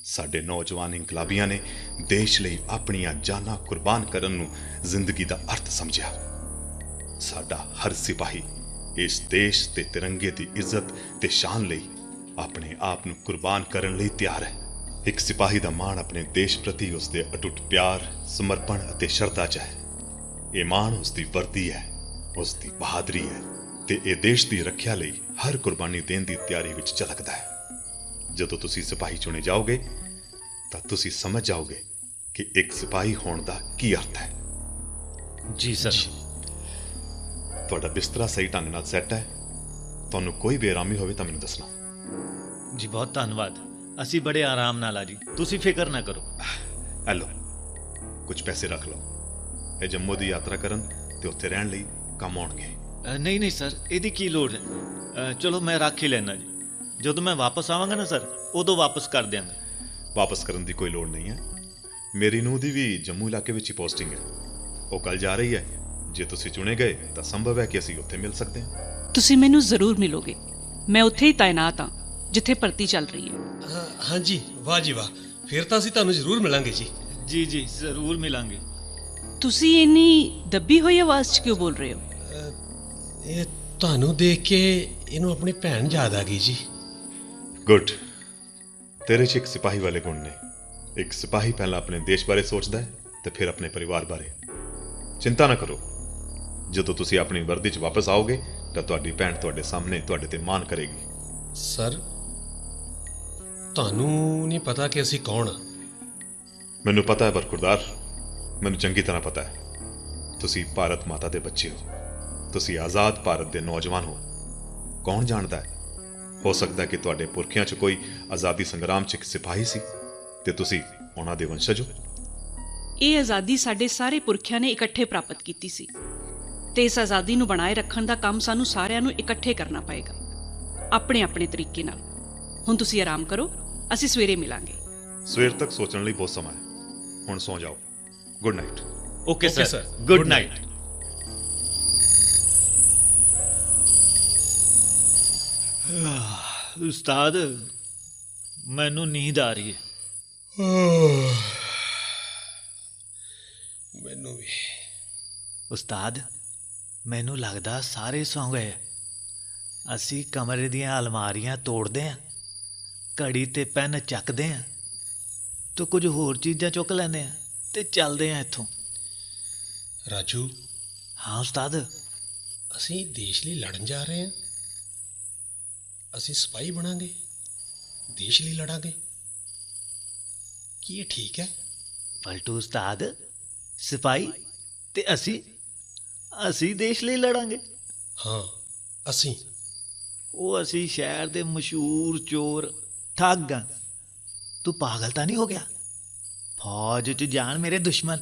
ਸਾਡੇ ਨੌਜਵਾਨ ਇਨਕਲਾਬੀਆਂ ਨੇ ਦੇਸ਼ ਲਈ ਆਪਣੀਆਂ ਜਾਨਾਂ ਕੁਰਬਾਨ ਕਰਨ ਨੂੰ ਜ਼ਿੰਦਗੀ ਦਾ ਅਰਥ ਸਮਝਿਆ। ਸਾਡਾ ਹਰ ਸਿਪਾਹੀ ਇਸ ਦੇਸ਼ ਤੇ ਤਿਰੰਗੇ ਦੀ ਇੱਜ਼ਤ ਤੇ ਸ਼ਾਨ ਲਈ ਆਪਣੇ ਆਪ ਨੂੰ ਕੁਰਬਾਨ ਕਰਨ ਲਈ ਤਿਆਰ ਹੈ। ਇੱਕ ਸਿਪਾਹੀ ਦਾ ਮਾਣ ਆਪਣੇ ਦੇਸ਼ ਪ੍ਰਤੀ ਉਸ ਦੇ ਅਟੁੱਟ ਪਿਆਰ, ਸਮਰਪਣ ਅਤੇ ਸ਼ਰਧਾ 'ਚ ਹੈ। ਇਹ ਮਾਣ ਉਸ ਦੀ ਵਰਦੀ ਹੈ। ਉਸ ਦੀ ਬਹਾਦਰੀ ਹੈ ਤੇ ਇਹ ਦੇਸ਼ ਦੀ ਰੱਖਿਆ ਲਈ ਹਰ ਕੁਰਬਾਨੀ ਦੇਣ ਦੀ ਤਿਆਰੀ ਵਿੱਚ ਝਲਕਦਾ ਹੈ। ਜਦੋਂ ਤੁਸੀਂ ਸਿਪਾਹੀ ਚੁਣੇ ਜਾਓਗੇ ਤਾਂ ਤੁਸੀਂ ਸਮਝ ਜਾਓਗੇ ਕਿ ਇੱਕ ਸਿਪਾਹੀ ਹੋਣ ਦਾ ਕੀ ਅਰਥ ਹੈ। ਜੀ ਸਰ। ਤੁਹਾਡਾ ਬਿਸਤਰਾ ਸਹੀ ਢੰਗ ਨਾਲ ਸੈੱਟ ਹੈ। ਤੁਹਾਨੂੰ ਕੋਈ ਬੇਰਾਮੀ ਹੋਵੇ ਤਾਂ ਮੈਨੂੰ ਦੱਸਣਾ। ਜੀ ਬਹੁਤ ਧੰਨਵਾਦ। ਅਸੀਂ ਬੜੇ ਆਰਾਮ ਨਾਲ ਆ ਜੀ। ਤੁਸੀਂ ਫਿਕਰ ਨਾ ਕਰੋ। ਇਹ ਲਓ ਕੁਝ ਪੈਸੇ ਰੱਖ ਲਓ। ਇਹ ਜੰਮੂ ਦੀ ਯਾਤਰਾ ਕਰਨ ਤੇ ਉੱਥੇ ਰਹਿਣ ਲਈ ਕੰਮ ਆਉਣਗੇ। ਨਹੀਂ ਨਹੀਂ ਸਰ ਇਹਦੀ ਕੀ ਲੋੜ ਹੈ? ਚਲੋ ਮੈਂ ਰੱਖ ਹੀ ਲੈਣਾ ਜੀ। ਜਦੋਂ ਮੈਂ ਵਾਪਸ ਆਵਾਂਗਾ ਨਾ ਸਰ ਉਦੋਂ ਵਾਪਸ ਕਰ ਦਿਆਂਗਾ। ਵਾਪਸ ਕਰਨ ਦੀ ਕੋਈ ਲੋੜ ਨਹੀਂ ਹੈ। ਮੇਰੀ ਨੂੰਹ ਦੀ ਵੀ ਜੰਮੂ ਇਲਾਕੇ ਵਿੱਚ ਹੀ ਪੋਸਟਿੰਗ ਹੈ। ਉਹ ਕੱਲ ਜਾ ਰਹੀ ਹੈ। ਜੇ ਤੁਸੀਂ ਚੁਣੇ ਗਏ ਤਾਂ ਸੰਭਵ ਹੈ ਕਿ ਅਸੀਂ ਉੱਥੇ ਮਿਲ ਸਕਦੇ ਹਾਂ। ਤੁਸੀਂ ਮੈਨੂੰ ਜ਼ਰੂਰ ਮਿਲੋਗੇ। ਮੈਂ ਉੱਥੇ ਹੀ ਤਾਇਨਾਤ ਹਾਂ ਜਿੱਥੇ ਭਰਤੀ ਚੱਲ ਰਹੀ ਹੈ। ਹਾਂ ਹਾਂਜੀ ਵਾਹ ਜੀ ਵਾਹ। ਫਿਰ ਤਾਂ ਅਸੀਂ ਤੁਹਾਨੂੰ ਜ਼ਰੂਰ ਮਿਲਾਂਗੇ ਜੀ। ਜੀ ਜੀ ਜ਼ਰੂਰ ਮਿਲਾਂਗੇ। ਤੁਸੀਂ ਇੰਨੀ ਦੱਬੀ ਹੋਈ ਆਵਾਜ਼ 'ਚ ਕਿਉਂ ਬੋਲ ਰਹੇ ਹੋ? ਇਹ ਤੁਹਾਨੂੰ ਦੇਖ ਕੇ ਇਹਨੂੰ ਆਪਣੀ ਭੈਣ ਯਾਦ ਆ ਗਈ ਜੀ। ਗੁੱਡ। ਤੇਰੇ 'ਚ ਇੱਕ ਸਿਪਾਹੀ ਵਾਲੇ ਗੁਣ ਨੇ। ਇੱਕ ਸਿਪਾਹੀ ਪਹਿਲਾਂ ਆਪਣੇ ਦੇਸ਼ ਬਾਰੇ ਸੋਚਦਾ ਹੈ ਤੇ ਫਿਰ ਆਪਣੇ ਪਰਿਵਾਰ ਬਾਰੇ। ਚਿੰਤਾ ਨਾ ਕਰੋ। ਜਦੋਂ ਤੁਸੀਂ ਆਪਣੀ ਵਰਦੀ 'ਚ ਵਾਪਸ ਆਓਗੇ ਤਾਂ ਤੁਹਾਡੀ ਭੈਣ ਤੁਹਾਡੇ ਸਾਹਮਣੇ ਤੁਹਾਡੇ ਤੇ ਮਾਣ ਕਰੇਗੀ। ਸਰ ਤੁਹਾਨੂੰ ਨਹੀਂ ਪਤਾ ਕਿ ਅਸੀਂ ਕੌਣ ਆ। ਮੈਨੂੰ ਪਤਾ ਹੈ ਬਰਖੁਰਦਾਰ। ਮੈਨੂੰ ਚੰਗੀ ਤਰ੍ਹਾਂ ਪਤਾ ਹੈ। ਤੁਸੀਂ ਭਾਰਤ ਮਾਤਾ ਦੇ ਬੱਚੇ ਹੋ। ਤੁਸੀਂ ਆਜ਼ਾਦ ਭਾਰਤ ਦੇ ਨੌਜਵਾਨ ਹੋ। ਕੌਣ ਜਾਣਦਾ ਹੈ? ਹੋ ਸਕਦਾ ਕਿ ਤੁਹਾਡੇ ਪੁਰਖਿਆਂ 'ਚ ਕੋਈ ਆਜ਼ਾਦੀ ਸੰਗਰਾਮ 'ਚ ਇੱਕ ਸਿਪਾਹੀ ਸੀ ਤੇ ਤੁਸੀਂ ਉਹਨਾਂ ਦੇ ਵੰਸ਼ਜ ਹੋ। ਇਹ ਆਜ਼ਾਦੀ ਸਾਡੇ ਸਾਰੇ ਪੁਰਖਿਆਂ ਨੇ ਇਕੱਠੇ ਪ੍ਰਾਪਤ ਕੀਤੀ ਸੀ ਤੇ ਇਸ ਆਜ਼ਾਦੀ ਨੂੰ ਬਣਾਏ ਰੱਖਣ ਦਾ ਕੰਮ ਸਾਨੂੰ ਸਾਰਿਆਂ ਨੂੰ ਇਕੱਠੇ ਕਰਨਾ ਪਏਗਾ। ਆਪਣੇ ਆਪਣੇ ਤਰੀਕੇ ਨਾਲ। ਹੁਣ ਤੁਸੀਂ ਆਰਾਮ ਕਰੋ ਅਸੀਂ ਸਵੇਰੇ ਮਿਲਾਂਗੇ। ਸਵੇਰ ਤੱਕ ਸੋਚਣ ਲਈ ਬਹੁਤ ਸਮਾਂ ਹੈ। ਹੁਣ ਸੌ ਜਾਓ। Good night okay sir. Good night ਉਸਤਾਦ ਮੈਨੂੰ ਨੀਂਦ ਆ ਰਹੀ ਹੈ ਮੈਨੂੰ ਵੀ ਉਸਤਾਦ ਮੈਨੂੰ ਲੱਗਦਾ ਸਾਰੇ ਸੌਂ ਗਏ ਅਸੀਂ ਕਮਰੇ ਦੀਆਂ ਅਲਮਾਰੀਆਂ ਤੋੜਦੇ ਆਂ ਘੜੀ ਤੇ ਪੈਨ ਚੱਕਦੇ ਆਂ ਤੇ ਕੁਝ ਹੋਰ ਚੀਜ਼ਾਂ ਚੁੱਕ ਲੈਂਦੇ ਆਂ ਤੇ ਚੱਲਦੇ ਆਂ ਇੱਥੋਂ। ਰਾਜੂ। ਹਾਂ ਉਸਤਾਦ। ਅਸੀਂ ਦੇਸ਼ ਲਈ ਲੜਨ ਜਾ ਰਹੇ ਹਾਂ ਅਸੀਂ ਸਿਪਾਹੀ ਬਣਾਂਗੇ ਦੇਸ਼ ਲਈ ਲੜਾਂਗੇ। ਕੀ ਇਹ ਠੀਕ ਹੈ? ਪਲਟੂ ਉਸਤਾਦ ਸਿਪਾਹੀ ਤੇ ਅਸੀਂ ਅਸੀਂ ਦੇਸ਼ ਲਈ ਲੜਾਂਗੇ। ਹਾਂ ਅਸੀਂ। ਉਹ ਅਸੀਂ ਸ਼ਹਿਰ ਦੇ ਮਸ਼ਹੂਰ ਚੋਰ ਠੱਗ ਤੂੰ ਪਾਗਲ ਤਾਂ ਨਹੀਂ ਹੋ ਗਿਆ? ਫੌਜ 'ਚ ਜਾਣ ਮੇਰੇ ਦੁਸ਼ਮਣ।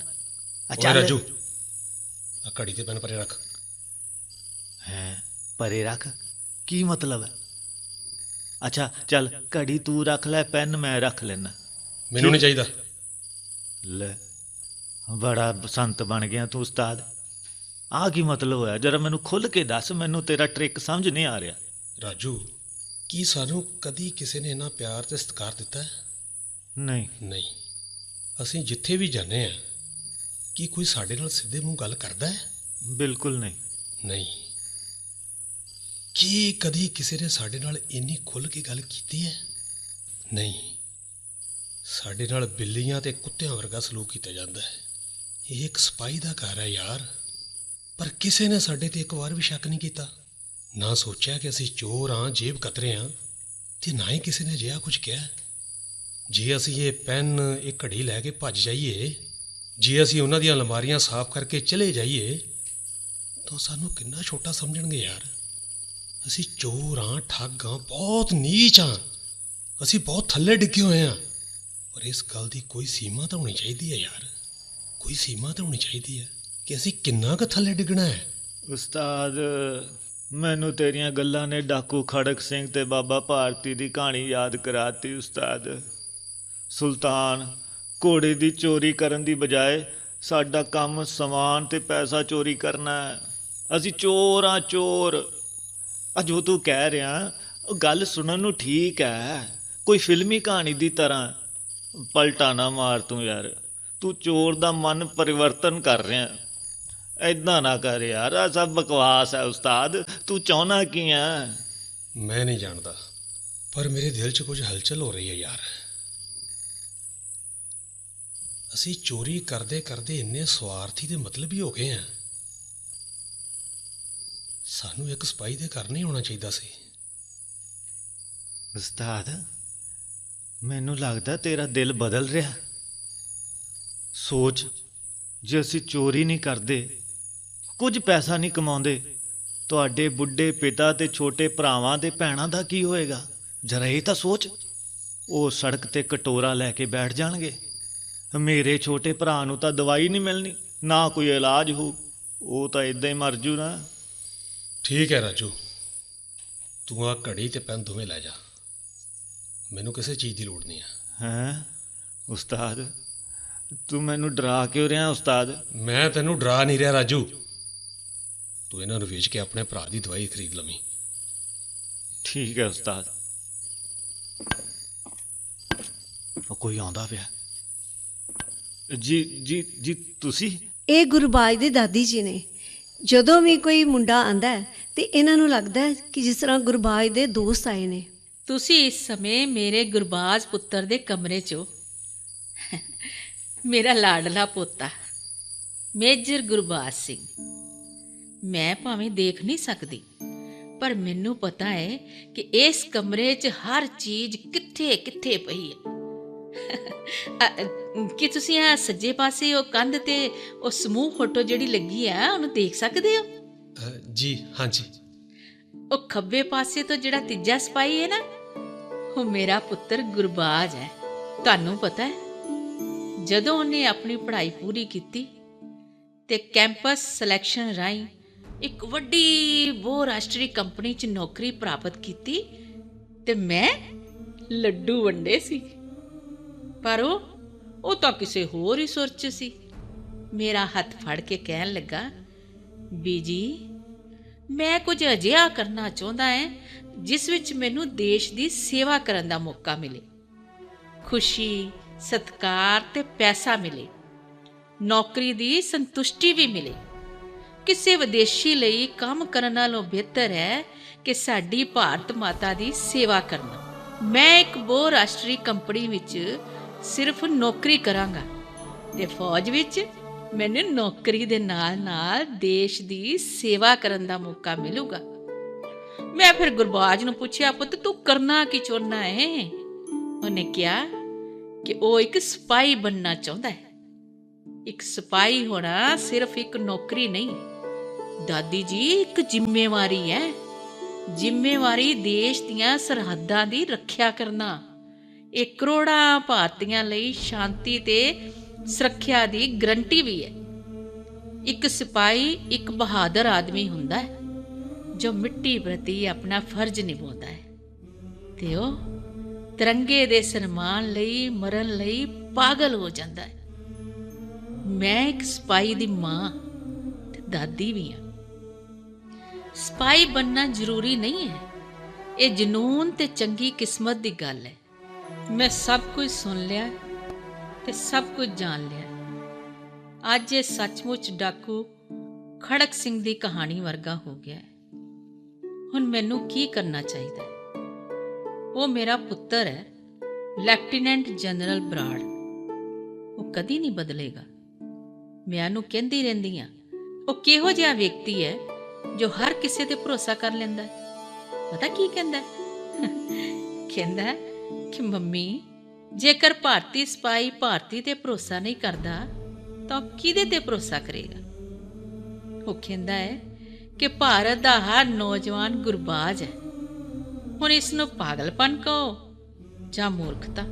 ਆ ਚੱਲ। ਰਾਜੂ ਆ ਘੜੀ ਤੇ ਪੈਨ ਪਰੇ ਰੱਖ। ਹੈ ਪਰੇ ਰੱਖ? ਕੀ ਮਤਲਬ ਹੈ? ਅੱਛਾ ਚੱਲ ਘੜੀ ਤੂੰ ਰੱਖ ਲੈ ਪੈਨ ਮੈਂ ਰੱਖ ਲੈਣਾ ਮੈਨੂੰ ਨਹੀਂ ਚਾਹੀਦਾ। ਲੈ ਬੜਾ ਬਸੰਤ ਬਣ ਗਿਆ ਤੂੰ ਉਸਤਾਦ। ਆਹ ਕੀ ਮਤਲਬ ਹੋਇਆ? ਜਰਾ ਮੈਨੂੰ ਖੁੱਲ ਕੇ ਦੱਸ ਮੈਨੂੰ ਤੇਰਾ ਟ੍ਰਿਕ ਸਮਝ ਨਹੀਂ ਆ ਰਿਹਾ। ਰਾਜੂ ਕੀ ਸਾਨੂੰ ਕਦੀ ਕਿਸੇ ਨੇ ਇੰਨਾ ਪਿਆਰ ਤੇ ਸਤਿਕਾਰ ਦਿੱਤਾ ਹੈ? ਨਹੀਂ। ਨਹੀਂ। ਅਸੀਂ ਜਿੱਥੇ ਵੀ ਜਾਂਦੇ ਆ ਕੀ ਕੋਈ ਸਾਡੇ ਨਾਲ ਸਿੱਧੇ ਮੂੰਹ ਗੱਲ ਕਰਦਾ ਹੈ? ਬਿਲਕੁਲ ਨਹੀਂ। ਨਹੀਂ। ਕੀ ਕਦੀ ਕਿਸੇ ਨੇ ਸਾਡੇ ਨਾਲ ਇੰਨੀ ਖੁੱਲ ਕੇ ਗੱਲ ਕੀਤੀ ਹੈ? ਨਹੀਂ। ਸਾਡੇ ਨਾਲ ਬਿੱਲੀਆਂ ਤੇ ਕੁੱਤਿਆਂ ਵਰਗਾ ਸਲੂਕ ਕੀਤਾ ਜਾਂਦਾ ਹੈ। ਇਹ ਇੱਕ ਸਪਾਈ ਦਾ ਘਰ ਹੈ ਯਾਰ। ਪਰ ਕਿਸੇ ਨੇ ਸਾਡੇ ਤੇ ਇੱਕ ਵਾਰ ਵੀ ਸ਼ੱਕ ਨਹੀਂ ਕੀਤਾ। ਨਾ ਸੋਚਿਆ ਕਿ ਅਸੀਂ ਚੋਰ ਹਾਂ ਜੇਬ ਕਤਰੇ ਹਾਂ ਤੇ ਨਾ ਹੀ ਕਿਸੇ ਨੇ ਜਿਹਾ ਕੁਝ ਕਿਹਾ। ਜੇ ਅਸੀਂ ਇਹ ਪੈਨ, ਇਹ ਘੜੀ ਲੈ ਕੇ ਭੱਜ ਜਾਈਏ, ਜੇ ਅਸੀਂ ਉਹਨਾਂ ਦੀਆਂ ਅਲਮਾਰੀਆਂ ਸਾਫ਼ ਕਰਕੇ ਚਲੇ ਜਾਈਏ, ਤਾਂ ਸਾਨੂੰ ਕਿੰਨਾ ਛੋਟਾ ਸਮਝਣਗੇ ਯਾਰ। ਅਸੀਂ ਚੋਰ ਹਾਂ ਠੱਗ ਹਾਂ ਬਹੁਤ ਨੀਚ ਹਾਂ ਅਸੀਂ ਬਹੁਤ ਥੱਲੇ ਡਿੱਗੇ ਹੋਏ ਹਾਂ ਪਰ ਇਸ ਗੱਲ ਦੀ ਕੋਈ ਸੀਮਾ ਤਾਂ ਹੋਣੀ ਚਾਹੀਦੀ ਹੈ ਯਾਰ। ਕੋਈ ਸੀਮਾ ਤਾਂ ਹੋਣੀ ਚਾਹੀਦੀ ਹੈ ਕਿ ਅਸੀਂ ਕਿੰਨਾ ਕੁ ਥੱਲੇ ਡਿੱਗਣਾ ਹੈ। ਉਸਤਾਦ, ਮੈਨੂੰ ਤੇਰੀਆਂ ਗੱਲਾਂ ਨੇ ਡਾਕੂ ਖੜਕ ਸਿੰਘ ਤੇ ਬਾਬਾ ਭਾਰਤੀ ਦੀ ਕਹਾਣੀ ਯਾਦ ਕਰਾਤੀ, ਉਸਤਾਦ। ਸੁਲਤਾਨ, ਘੋੜੇ ਦੀ ਚੋਰੀ ਕਰਨ ਦੀ ਬਜਾਏ ਸਾਡਾ ਕੰਮ ਸਮਾਨ ਤੇ ਪੈਸਾ ਚੋਰੀ ਕਰਨਾ ਹੈ। ਅਸੀਂ ਚੋਰ ਆ ਚੋਰ। ਆ ਜੋ ਤੂੰ ਕਹਿ ਰਿਹਾ, ਉਹ ਗੱਲ ਸੁਣਨ ਨੂੰ ਠੀਕ ਹੈ। ਕੋਈ ਫਿਲਮੀ ਕਹਾਣੀ ਦੀ ਤਰ੍ਹਾਂ ਪਲਟਾ ਨਾ ਮਾਰ ਤੂੰ ਯਾਰ। ਤੂੰ ਚੋਰ ਦਾ ਮਨ ਪਰਿਵਰਤਨ ਕਰ ਰਿਹਾ। ਐਦਾਂ ਨਾ ਕਰ ਯਾਰ ਆ ਸਭ ਬਕਵਾਸ ਹੈ ਉਸਤਾਦ। ਤੂੰ ਚਾਹਨਾ ਕੀ ਆ ਮੈਂ ਨਹੀਂ ਜਾਣਦਾ, ਪਰ ਮੇਰੇ ਦਿਲ 'ਚ ਕੁਝ ਹਲਚਲ ਹੋ ਰਹੀ ਹੈ ਯਾਰ। ਅਸੀਂ ਚੋਰੀ ਕਰਦੇ ਕਰਦੇ ਇੰਨੇ ਸਵਾਰਥੀ ਤੇ ਮਤਲਬੀ ਹੋ ਗਏ ਆ ਸਾਨੂੰ ਇੱਕ ਸਪਾਈ ਦੇ ਘਰ ਨਹੀਂ ਹੋਣਾ ਚਾਹੀਦਾ ਸੀ। ਉਸਤਾਦ, ਮੈਨੂੰ ਲੱਗਦਾ ਤੇਰਾ ਦਿਲ ਬਦਲ ਰਿਹਾ। ਸੋਚ, ਜੇ ਅਸੀਂ ਚੋਰੀ ਨਹੀਂ ਕਰਦੇ, ਕੁਝ ਪੈਸਾ ਨਹੀਂ ਕਮਾਉਂਦੇ, ਤੁਹਾਡੇ ਬੁੱਢੇ ਪਿਤਾ ਤੇ ਛੋਟੇ ਭਰਾਵਾਂ ਦੇ ਭੈਣਾਂ ਦਾ ਕੀ ਹੋਏਗਾ? ਜਰਾ ਇਹ ਤਾਂ ਸੋਚ, ਉਹ ਸੜਕ ਤੇ ਕਟੋਰਾ ਲੈ ਕੇ ਬੈਠ ਜਾਣਗੇ। ਮੇਰੇ ਛੋਟੇ ਭਰਾ ਨੂੰ ਤਾਂ ਦਵਾਈ ਨਹੀਂ ਮਿਲਣੀ ਨਾ ਕੋਈ ਇਲਾਜ ਹੋ ਉਹ ਤਾਂ ਇਦਾਂ ਹੀ ਮਰ ਜੂ ਨਾ ਠੀਕ ਹੈ ਰਾਜੂ ਤੂੰ ਆ ਘੜੀ ਤੇ ਪੈਨ ਦੋਵੇਂ ਲੈ ਜਾ। ਮੈਨੂੰ ਕਿਸੇ ਚੀਜ਼ ਦੀ ਲੋੜ ਨਹੀਂ ਹੈ ਹੈਂ? ਉਸਤਾਦ ਤੂੰ ਮੈਨੂੰ ਡਰਾ ਕਿਉਂ ਰਿਹਾ ਉਸਤਾਦ? ਮੈਂ ਤੈਨੂੰ ਡਰਾ ਨਹੀਂ ਰਿਹਾ ਰਾਜੂ। ਤੂੰ ਇਹਨਾਂ ਨੂੰ ਵੇਚ ਕੇ ਆਪਣੇ ਭਰਾ ਦੀ ਦਵਾਈ ਖਰੀਦ ਲਵੀਂ। ਠੀਕ ਹੈ ਉਸਤਾਦ। ਕੋਈ ਆਉਂਦਾ ਪਿਆ। ਜੀ ਜੀ ਜੀ ਤੁਸੀਂ? ਇਹ ਗੁਰਬਾਜ ਦੇ ਦਾਦੀ ਜੀ ਨੇ। ਜਦੋਂ ਵੀ ਕੋਈ ਮੁੰਡਾ ਆਂਦਾ ਹੈ ਤੇ ਇਹਨਾਂ ਨੂੰ ਲੱਗਦਾ ਹੈ ਕਿ ਜਿਸ ਤਰ੍ਹਾਂ ਗੁਰਬਾਜ ਦੇ ਦੋਸਤ ਆਏ ਨੇ। ਤੁਸੀਂ ਇਸ ਸਮੇਂ ਮੇਰੇ ਗੁਰਬਾਜ਼ ਪੁੱਤਰ ਦੇ ਕਮਰੇ 'ਚ। ਹੋ ਮੇਰਾ ਲਾਡਲਾ ਪੋਤਾ ਮੇਜਰ ਗੁਰਬਾਜ਼ ਸਿੰਘ। ਮੈਂ ਭਾਵੇਂ ਦੇਖ ਨਹੀਂ ਸਕਦੀ ਪਰ ਮੈਨੂੰ ਪਤਾ ਹੈ ਕਿ ਇਸ ਕਮਰੇ 'ਚ ਹਰ ਚੀਜ਼ ਕਿੱਥੇ ਕਿੱਥੇ ਪਈ ਹੈ। ਕੀ ਤੁਸੀਂ ਆ ਸੱਜੇ ਪਾਸੇ ਉਹ ਕੰਧ ਤੇ ਉਹ ਸਮੂਹ ਫੋਟੋ ਜਿਹੜੀ ਲੱਗੀ ਆ ਉਹਨੂੰ ਦੇਖ ਸਕਦੇ ਹੋ? ਜੀ ਹਾਂਜੀ। ਉਹ ਖੱਬੇ ਪਾਸੇ ਤੋਂ ਜਿਹੜਾ ਤੀਜਾ ਸਿਪਾਹੀ ਹੈ ਨਾ ਉਹ ਮੇਰਾ ਪੁੱਤਰ ਗੁਰਬਾਜ ਹੈ। ਤੁਹਾਨੂੰ ਪਤਾ ਹੈ ਜਦੋਂ ਉਹਨੇ ਆਪਣੀ ਪੜ੍ਹਾਈ ਪੂਰੀ ਕੀਤੀ ਤੇ ਕੈਂਪਸ ਸਿਲੈਕਸ਼ਨ ਰਾਹੀਂ ਇੱਕ ਵੱਡੀ ਬਹੁ ਰਾਸ਼ਟਰੀ ਕੰਪਨੀ 'ਚ ਨੌਕਰੀ ਪ੍ਰਾਪਤ ਕੀਤੀ ਤੇ ਮੈਂ ਲੱਡੂ ਵੰਡੇ ਸੀ। ਪਰ ਉਹ ਉਹ ਤਾਂ ਕਿਸੇ ਹੋਰ ਹੀ ਸੁਰ 'ਚ ਸੀ। ਮੇਰਾ ਹੱਥ ਫੜ ਕੇ ਕਹਿਣ ਲੱਗਾ, ਬੀਜੀ, ਮੈਂ ਕੁਝ ਅਜਿਹਾ ਕਰਨਾ ਚਾਹੁੰਦਾ ਹਾਂ ਜਿਸ ਵਿੱਚ ਮੈਨੂੰ ਦੇਸ਼ ਦੀ ਸੇਵਾ ਕਰਨ ਦਾ ਮੌਕਾ ਮਿਲੇ। ਖੁਸ਼ੀ, ਸਤਕਾਰ ਤੇ ਪੈਸਾ ਮਿਲੇ। ਨੌਕਰੀ ਦੀ ਸੰਤੁਸ਼ਟੀ ਵੀ ਮਿਲੇ। ਕਿਸੇ ਵਿਦੇਸ਼ੀ ਲਈ ਕੰਮ ਕਰਨ ਨਾਲੋਂ ਬਿਹਤਰ ਹੈ ਕਿ ਸਾਡੀ ਭਾਰਤ ਮਾਤਾ ਦੀ ਸੇਵਾ ਕਰਨਾ। ਮੈਂ ਇੱਕ ਬਹੁ ਰਾਸ਼ਟਰੀ ਕੰਪਨੀ ਵਿੱਚ ਸਿਰਫ ਨੌਕਰੀ ਕਰਾਂਗਾ। ਤੇ ਫੌਜ ਵਿੱਚ ਮੈਨੂੰ ਨੌਕਰੀ ਦੇ ਨਾਲ-ਨਾਲ ਦੇਸ਼ ਦੀ ਸੇਵਾ ਕਰਨ ਦਾ ਮੌਕਾ ਮਿਲੂਗਾ। ਮੈਂ ਫਿਰ ਗੁਰਬਾਜ ਨੂੰ ਪੁੱਛਿਆ, ਪੁੱਤ, ਤੂੰ ਕਰਨਾ ਕੀ ਚਾਹੁੰਦਾ ਹੈ? ਉਹਨੇ ਕਿਹਾ ਕਿ ਉਹ ਇੱਕ ਸਿਪਾਹੀ ਬਣਨਾ ਚਾਹੁੰਦਾ ਹੈ। ਇੱਕ ਸਿਪਾਹੀ ਹੋਣਾ ਸਿਰਫ ਇੱਕ ਨੌਕਰੀ ਨਹੀਂ, ਦਾਦੀ ਜੀ, ਇੱਕ ਜ਼ਿੰਮੇਵਾਰੀ ਹੈ। ਜ਼ਿੰਮੇਵਾਰੀ ਦੇਸ਼ ਦੀਆਂ ਸਰਹੱਦਾਂ ਦੀ ਰੱਖਿਆ ਕਰਨਾ। ਇਹ ਕਰੋੜਾਂ ਭਾਰਤੀਆਂ ਲਈ ਸ਼ਾਂਤੀ ਤੇ ਸੁਰੱਖਿਆ ਦੀ ਗਰੰਟੀ ਵੀ ਹੈ। ਇੱਕ ਸਿਪਾਹੀ, ਇੱਕ ਬਹਾਦਰ ਆਦਮੀ ਹੁੰਦਾ ਹੈ, ਜੋ ਮਿੱਟੀ ਪ੍ਰਤੀ ਆਪਣਾ ਫਰਜ਼ ਨਿਭਾਉਂਦਾ ਹੈ ਤੇ ਉਹ ਤਿਰੰਗੇ ਦੇ ਸਨਮਾਨ ਲਈ, ਮਰਨ ਲਈ ਪਾਗਲ ਹੋ ਜਾਂਦਾ ਹੈ। ਮੈਂ ਇੱਕ ਸਿਪਾਹੀ ਦੀ ਮਾਂ ਤੇ ਦਾਦੀ ਵੀ ਹਾਂ। ਸਪਾਈ ਬੰਨਾ ਜ਼ਰੂਰੀ ਨਹੀਂ ਹੈ। ਇਹ ਜਨੂਨ ਤੇ ਚੰਗੀ ਕਿਸਮਤ ਦੀ ਗੱਲ ਹੈ। ਮੈਂ ਸਭ ਕੁਝ ਸੁਣ ਲਿਆ ਤੇ ਸਭ ਕੁਝ ਜਾਣ ਲਿਆ। ਅੱਜ ਇਹ ਸੱਚਮੁੱਚ ਡਾਕੂ ਖੜਕ ਸਿੰਘ ਦੀ ਕਹਾਣੀ ਵਰਗਾ ਹੋ ਗਿਆ ਹੈ। ਹੁਣ ਮੈਨੂੰ ਕੀ ਕਰਨਾ ਚਾਹੀਦਾ ਹੈ? ਉਹ ਮੇਰਾ ਪੁੱਤਰ ਹੈ, ਲੈਫਟੀਨੈਂਟ ਜਨਰਲ ਬਰਾੜ। ਉਹ ਕਦੀ ਨਹੀਂ ਬਦਲੇਗਾ। ਮੈਂ ਉਹਨੂੰ ਕਹਿੰਦੀ ਰਹਿੰਦੀ ਆ ਉਹ ਕਿਹੋ ਜਿਹਾ ਵਿਅਕਤੀ ਹੈ ਜੋ ਹਰ ਕਿਸੇ ਤੇ ਭਰੋਸਾ ਕਰ ਲੈਂਦਾ ਹੈ? ਪਤਾ ਕੀ ਕਹਿੰਦਾ ਹੈ? ਕਹਿੰਦਾ ਹੈ ਕਿ ਮੰਮੀ, ਜੇਕਰ ਭਾਰਤੀ ਸਪਾਈ ਭਾਰਤੀ ਤੇ ਭਰੋਸਾ ਨਹੀਂ ਕਰਦਾ, ਤਾਂ ਕਿਹਦੇ ਤੇ ਭਰੋਸਾ ਕਰੇਗਾ? ਉਹ ਕਹਿੰਦਾ ਹੈ ਕਿ ਭਾਰਤ ਦਾ ਹਰ ਨੌਜਵਾਨ ਗੁਰਬਾਜ ਹੈ। ਹੁਣ ਇਸ ਨੂੰ ਪਾਗਲਪਨ ਕਹੋ ਜਾਂ ਮੂਰਖਤਾ?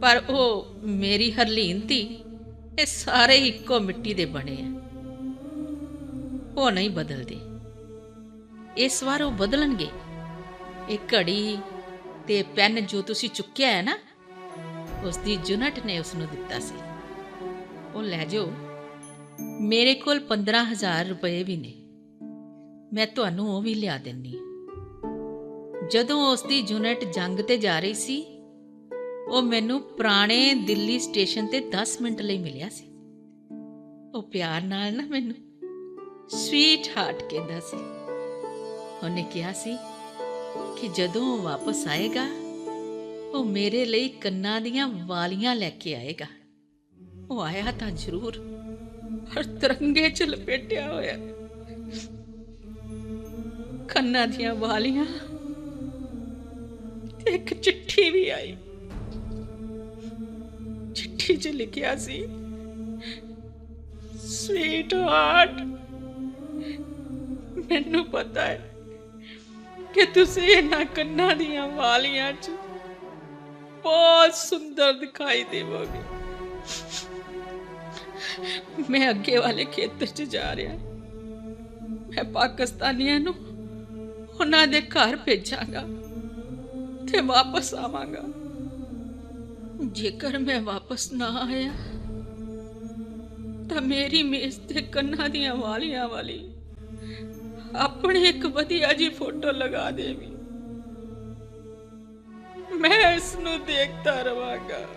ਪਰ ਉਹ ਮੇਰੀ ਹਰਲੀਨ ਧੀ, ਇਹ ਸਾਰੇ ਇੱਕੋ ਮਿੱਟੀ ਦੇ ਬਣੇ ਆ। ਉਹ ਨਹੀਂ ਬਦਲਦੇ। ਇਸ ਵਾਰ ਉਹ ਬਦਲਣਗੇ। ਇਹ ਘੜੀ ਤੇ ਪੈਨ ਜੋ ਤੁਸੀਂ ਚੁੱਕਿਆ ਹੈ ਨਾ ਉਸ ਦੀ ਜੁਨਟ ਨੇ ਉਸ ਨੂੰ ਦਿੱਤਾ ਸੀ। ਉਹ ਲੈ ਜਾਓ। ਮੇਰੇ ਕੋਲ 15000 ਰੁਪਏ ਵੀ ਨੇ। ਮੈਂ ਤੁਹਾਨੂੰ ਉਹ ਵੀ ਲਿਆ ਦਿੰਨੀ ਜਦੋਂ ਉਸ ਦੀ ਯੂਨਿਟ ਜੰਗ ਤੇ ਜਾ ਰਹੀ ਸੀ, ਉਹ ਮੈਨੂੰ ਪੁਰਾਣੇ ਦਿੱਲੀ ਸਟੇਸ਼ਨ ਤੇ 10 ਮਿੰਟ ਲਈ ਮਿਲਿਆ ਸੀ। ਉਹ ਪਿਆਰ ਨਾਲ ਨਾ ਮੈਨੂੰ ਸਵੀਟ ਹਾਰਟ ਕਹਿੰਦਾ ਸੀ। ਉਹਨੇ ਕਿਹਾ ਸੀ ਕਿ ਜਦੋਂ ਉਹ ਵਾਪਸ ਆਏਗਾ, ਉਹ ਮੇਰੇ ਲਈ ਕੰਨਾਂ ਦੀਆਂ ਵਾਲੀਆਂ ਲੈ ਕੇ ਆਏਗਾ। ਉਹ ਆਇਆ ਤਾਂ ਜ਼ਰੂਰ। ਪਰ ਤਿਰੰਗੇ ਚ ਲਪੇਟਿਆ ਹੋਇਆ। ਕੰਨਾਂ ਦੀਆਂ ਵਾਲੀਆਂ। ਤੇ ਇੱਕ ਚਿੱਠੀ ਵੀ ਆਈ। ਚਿੱਠੀ 'ਚ ਲਿਖਿਆ ਸੀ ਸਵੀਟ ਹਾਰਟ ਮੈਨੂੰ ਪਤਾ ਹੈ ਕਿ ਤੁਸੀਂ ਇਹਨਾਂ ਕੰਨਾਂ ਦੀਆਂ ਵਾਲੀਆਂ 'ਚ ਬਹੁਤ ਸੁੰਦਰ ਦਿਖਾਈ ਦੇਵੋਗੇ। ਮੈਂ ਅੱਗੇ ਵਾਲੇ ਖੇਤਰ 'ਚ ਜਾ ਰਿਹਾ ਮੈਂ ਪਾਕਿਸਤਾਨੀਆਂ ਨੂੰ ਉਹਨਾਂ ਦੇ ਘਰ ਭੇਜਾਂਗਾ ਤੇ ਵਾਪਸ ਆਵਾਂਗਾ। ਜੇਕਰ ਮੈਂ ਵਾਪਸ ਨਾ ਆਇਆ, ਤਾਂ ਮੇਰੀ ਮੇਜ਼ ਤੇ ਕੰਨਾਂ ਦੀਆਂ ਵਾਲੀਆਂ ਵਾਲੀ ਆਪਣੀ ਇੱਕ ਵਧੀਆ ਜੀ ਫੋਟੋ ਲਗਾ ਦੇਵੀ। ਮੈਂ ਇਸ ਨੂੰ ਦੇਖਦਾ ਰਵਾਂਗਾ।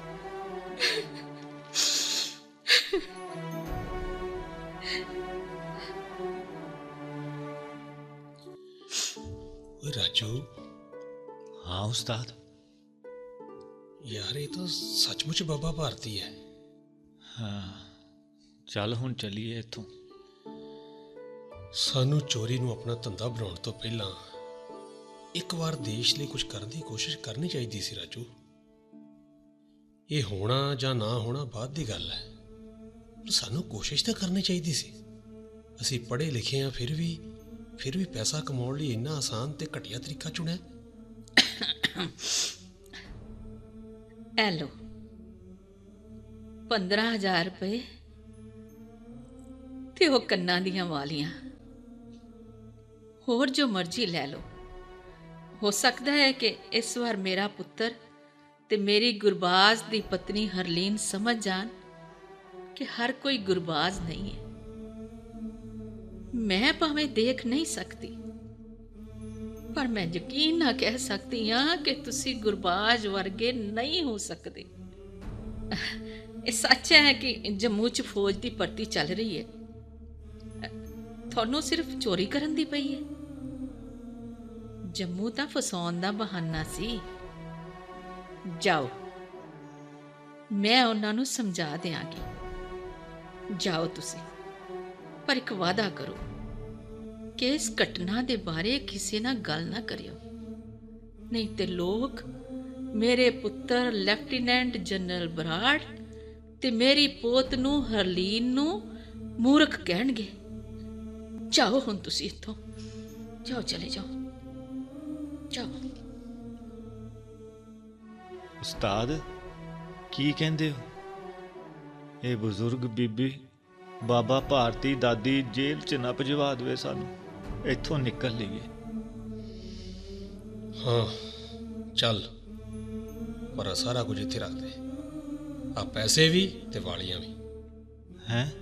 ਰਾਜੂ ਹਾਂ ਉਸਤਾਦ। ਯਾਰ ਇਹ ਤਾਂ ਸੱਚਮੁੱਚ ਬਾਬਾ ਭਾਰਤੀ ਹੈ। ਹਾਂ ਚੱਲ ਹੁਣ ਚੱਲੀਏ ਇੱਥੋਂ। ਸਾਨੂੰ ਚੋਰੀ ਨੂੰ ਆਪਣਾ ਧੰਦਾ ਬਣਾਉਣ ਤੋਂ ਪਹਿਲਾਂ ਇੱਕ ਵਾਰ ਦੇਸ਼ ਲਈ ਕੁਝ ਕਰਨ ਦੀ ਕੋਸ਼ਿਸ਼ ਕਰਨੀ ਚਾਹੀਦੀ ਸੀ, ਰਾਜੂ। ਇਹ ਹੋਣਾ ਜਾਂ ਨਾ ਹੋਣਾ ਬਾਅਦ ਦੀ ਗੱਲ ਹੈ। ਪਰ ਸਾਨੂੰ ਕੋਸ਼ਿਸ਼ ਤਾਂ ਕਰਨੀ ਚਾਹੀਦੀ ਸੀ। ਅਸੀਂ ਪੜ੍ਹੇ ਲਿਖੇ ਆ ਫਿਰ ਵੀ ਫਿਰ ਵੀ ਪੈਸਾ ਕਮਾਉਣ ਲਈ ਇੰਨਾ ਆਸਾਨ ਤੇ ਘਟੀਆ ਤਰੀਕਾ ਚੁਣਿਆ। ਐ ਲੋ 15000 ਰੁਪਏ ਤੇ ਉਹ ਕੰਨਾਂ ਦੀਆਂ ਵਾਲੀਆਂ। ਹੋਰ ਜੋ ਮਰਜ਼ੀ ਲੈ ਲਓ। ਹੋ ਸਕਦਾ ਹੈ ਕਿ ਇਸ ਵਾਰ ਮੇਰਾ ਪੁੱਤਰ ਤੇ ਮੇਰੀ ਗੁਰਬਾਜ਼ ਦੀ ਪਤਨੀ ਹਰਲੀਨ ਸਮਝ ਜਾਣ ਕਿ ਹਰ ਕੋਈ ਗੁਰਬਾਜ਼ ਨਹੀਂ ਹੈ। ਮੈਂ ਭਾਵੇਂ ਦੇਖ ਨਹੀਂ ਸਕਦੀ, ਪਰ ਮੈਂ ਯਕੀਨ ਨਾ ਕਹਿ ਸਕਦੀ ਹਾਂ ਕਿ ਤੁਸੀਂ ਗੁਰਬਾਜ ਵਰਗੇ ਨਹੀਂ ਹੋ ਸਕਦੇ। ਇਹ ਸੱਚ ਹੈ ਕਿ ਜੰਮੂ 'ਚ ਫੌਜ ਦੀ ਭਰਤੀ ਚੱਲ ਰਹੀ ਹੈ। ਤੁਹਾਨੂੰ ਸਿਰਫ ਚੋਰੀ ਕਰਨ ਦੀ ਪਈ ਹੈ। ਜੰਮੂ ਤਾਂ ਫਸਾਉਣ ਦਾ ਬਹਾਨਾ ਸੀ। ਜਾਓ। ਮੈਂ ਉਹਨਾਂ ਨੂੰ ਸਮਝਾ ਦਿਆਂਗੀ। ਜਾਓ ਤੁਸੀਂ। ਪਰ ਇੱਕ ਵਾਅਦਾ ਕਰੋ ਕਿ ਇਸ ਘਟਨਾ ਦੇ ਬਾਰੇ ਕਿਸੇ ਨਾਲ ਗੱਲ ਨਾ ਕਰਿਓ। ਨਹੀਂ ਤੇ ਲੋਕ, ਮੇਰੇ ਪੁੱਤਰ ਲੈਫਟੀਨੈਂਟ ਜਨਰਲ ਬਰਾੜ ਤੇ ਮੇਰੀ ਪੋਤ ਨੂੰ ਹਰਲੀਨ ਨੂੰ ਮੂਰਖ ਕਹਿਣਗੇ। ਜਾਓ ਹੁਣ ਤੁਸੀਂ ਇੱਥੋਂ। ਜਾਓ, ਚਲੇ ਜਾਓ। ਜਾਓ। ਉਸਤਾਦ ਕੀ ਕਹਿੰਦੇ ਹੋ? ਇਹ ਬਜ਼ੁਰਗ ਬੀਬੀ ਬਾਬਾ ਭਾਰਤੀ ਦਾਦੀ ਜੇਲ੍ਹ 'ਚ ਨਾ ਭਜਵਾ ਦੇਵੇ ਸਾਨੂੰ। ਇੱਥੋਂ ਨਿਕਲ ਲਈਏ। ਹਾਂ ਚੱਲ। ਪਰ ਆਹ ਸਾਰਾ ਕੁਝ ਇੱਥੇ ਰੱਖ ਦੇ। ਆ ਪੈਸੇ ਵੀ ਤੇ ਵਾਲੀਆਂ ਵੀ। ਹੈ?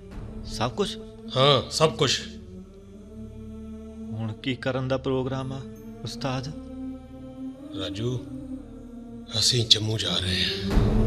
ਸਭ ਕੁਝ? ਹਾਂ ਸਭ ਕੁਝ। ਹੁਣ ਕੀ ਕਰਨ ਦਾ ਪ੍ਰੋਗਰਾਮ ਆ ਉਸਤਾਦ? ਰਾਜੂ ਅਸੀਂ ਜੰਮੂ ਜਾ ਰਹੇ ਹਾਂ।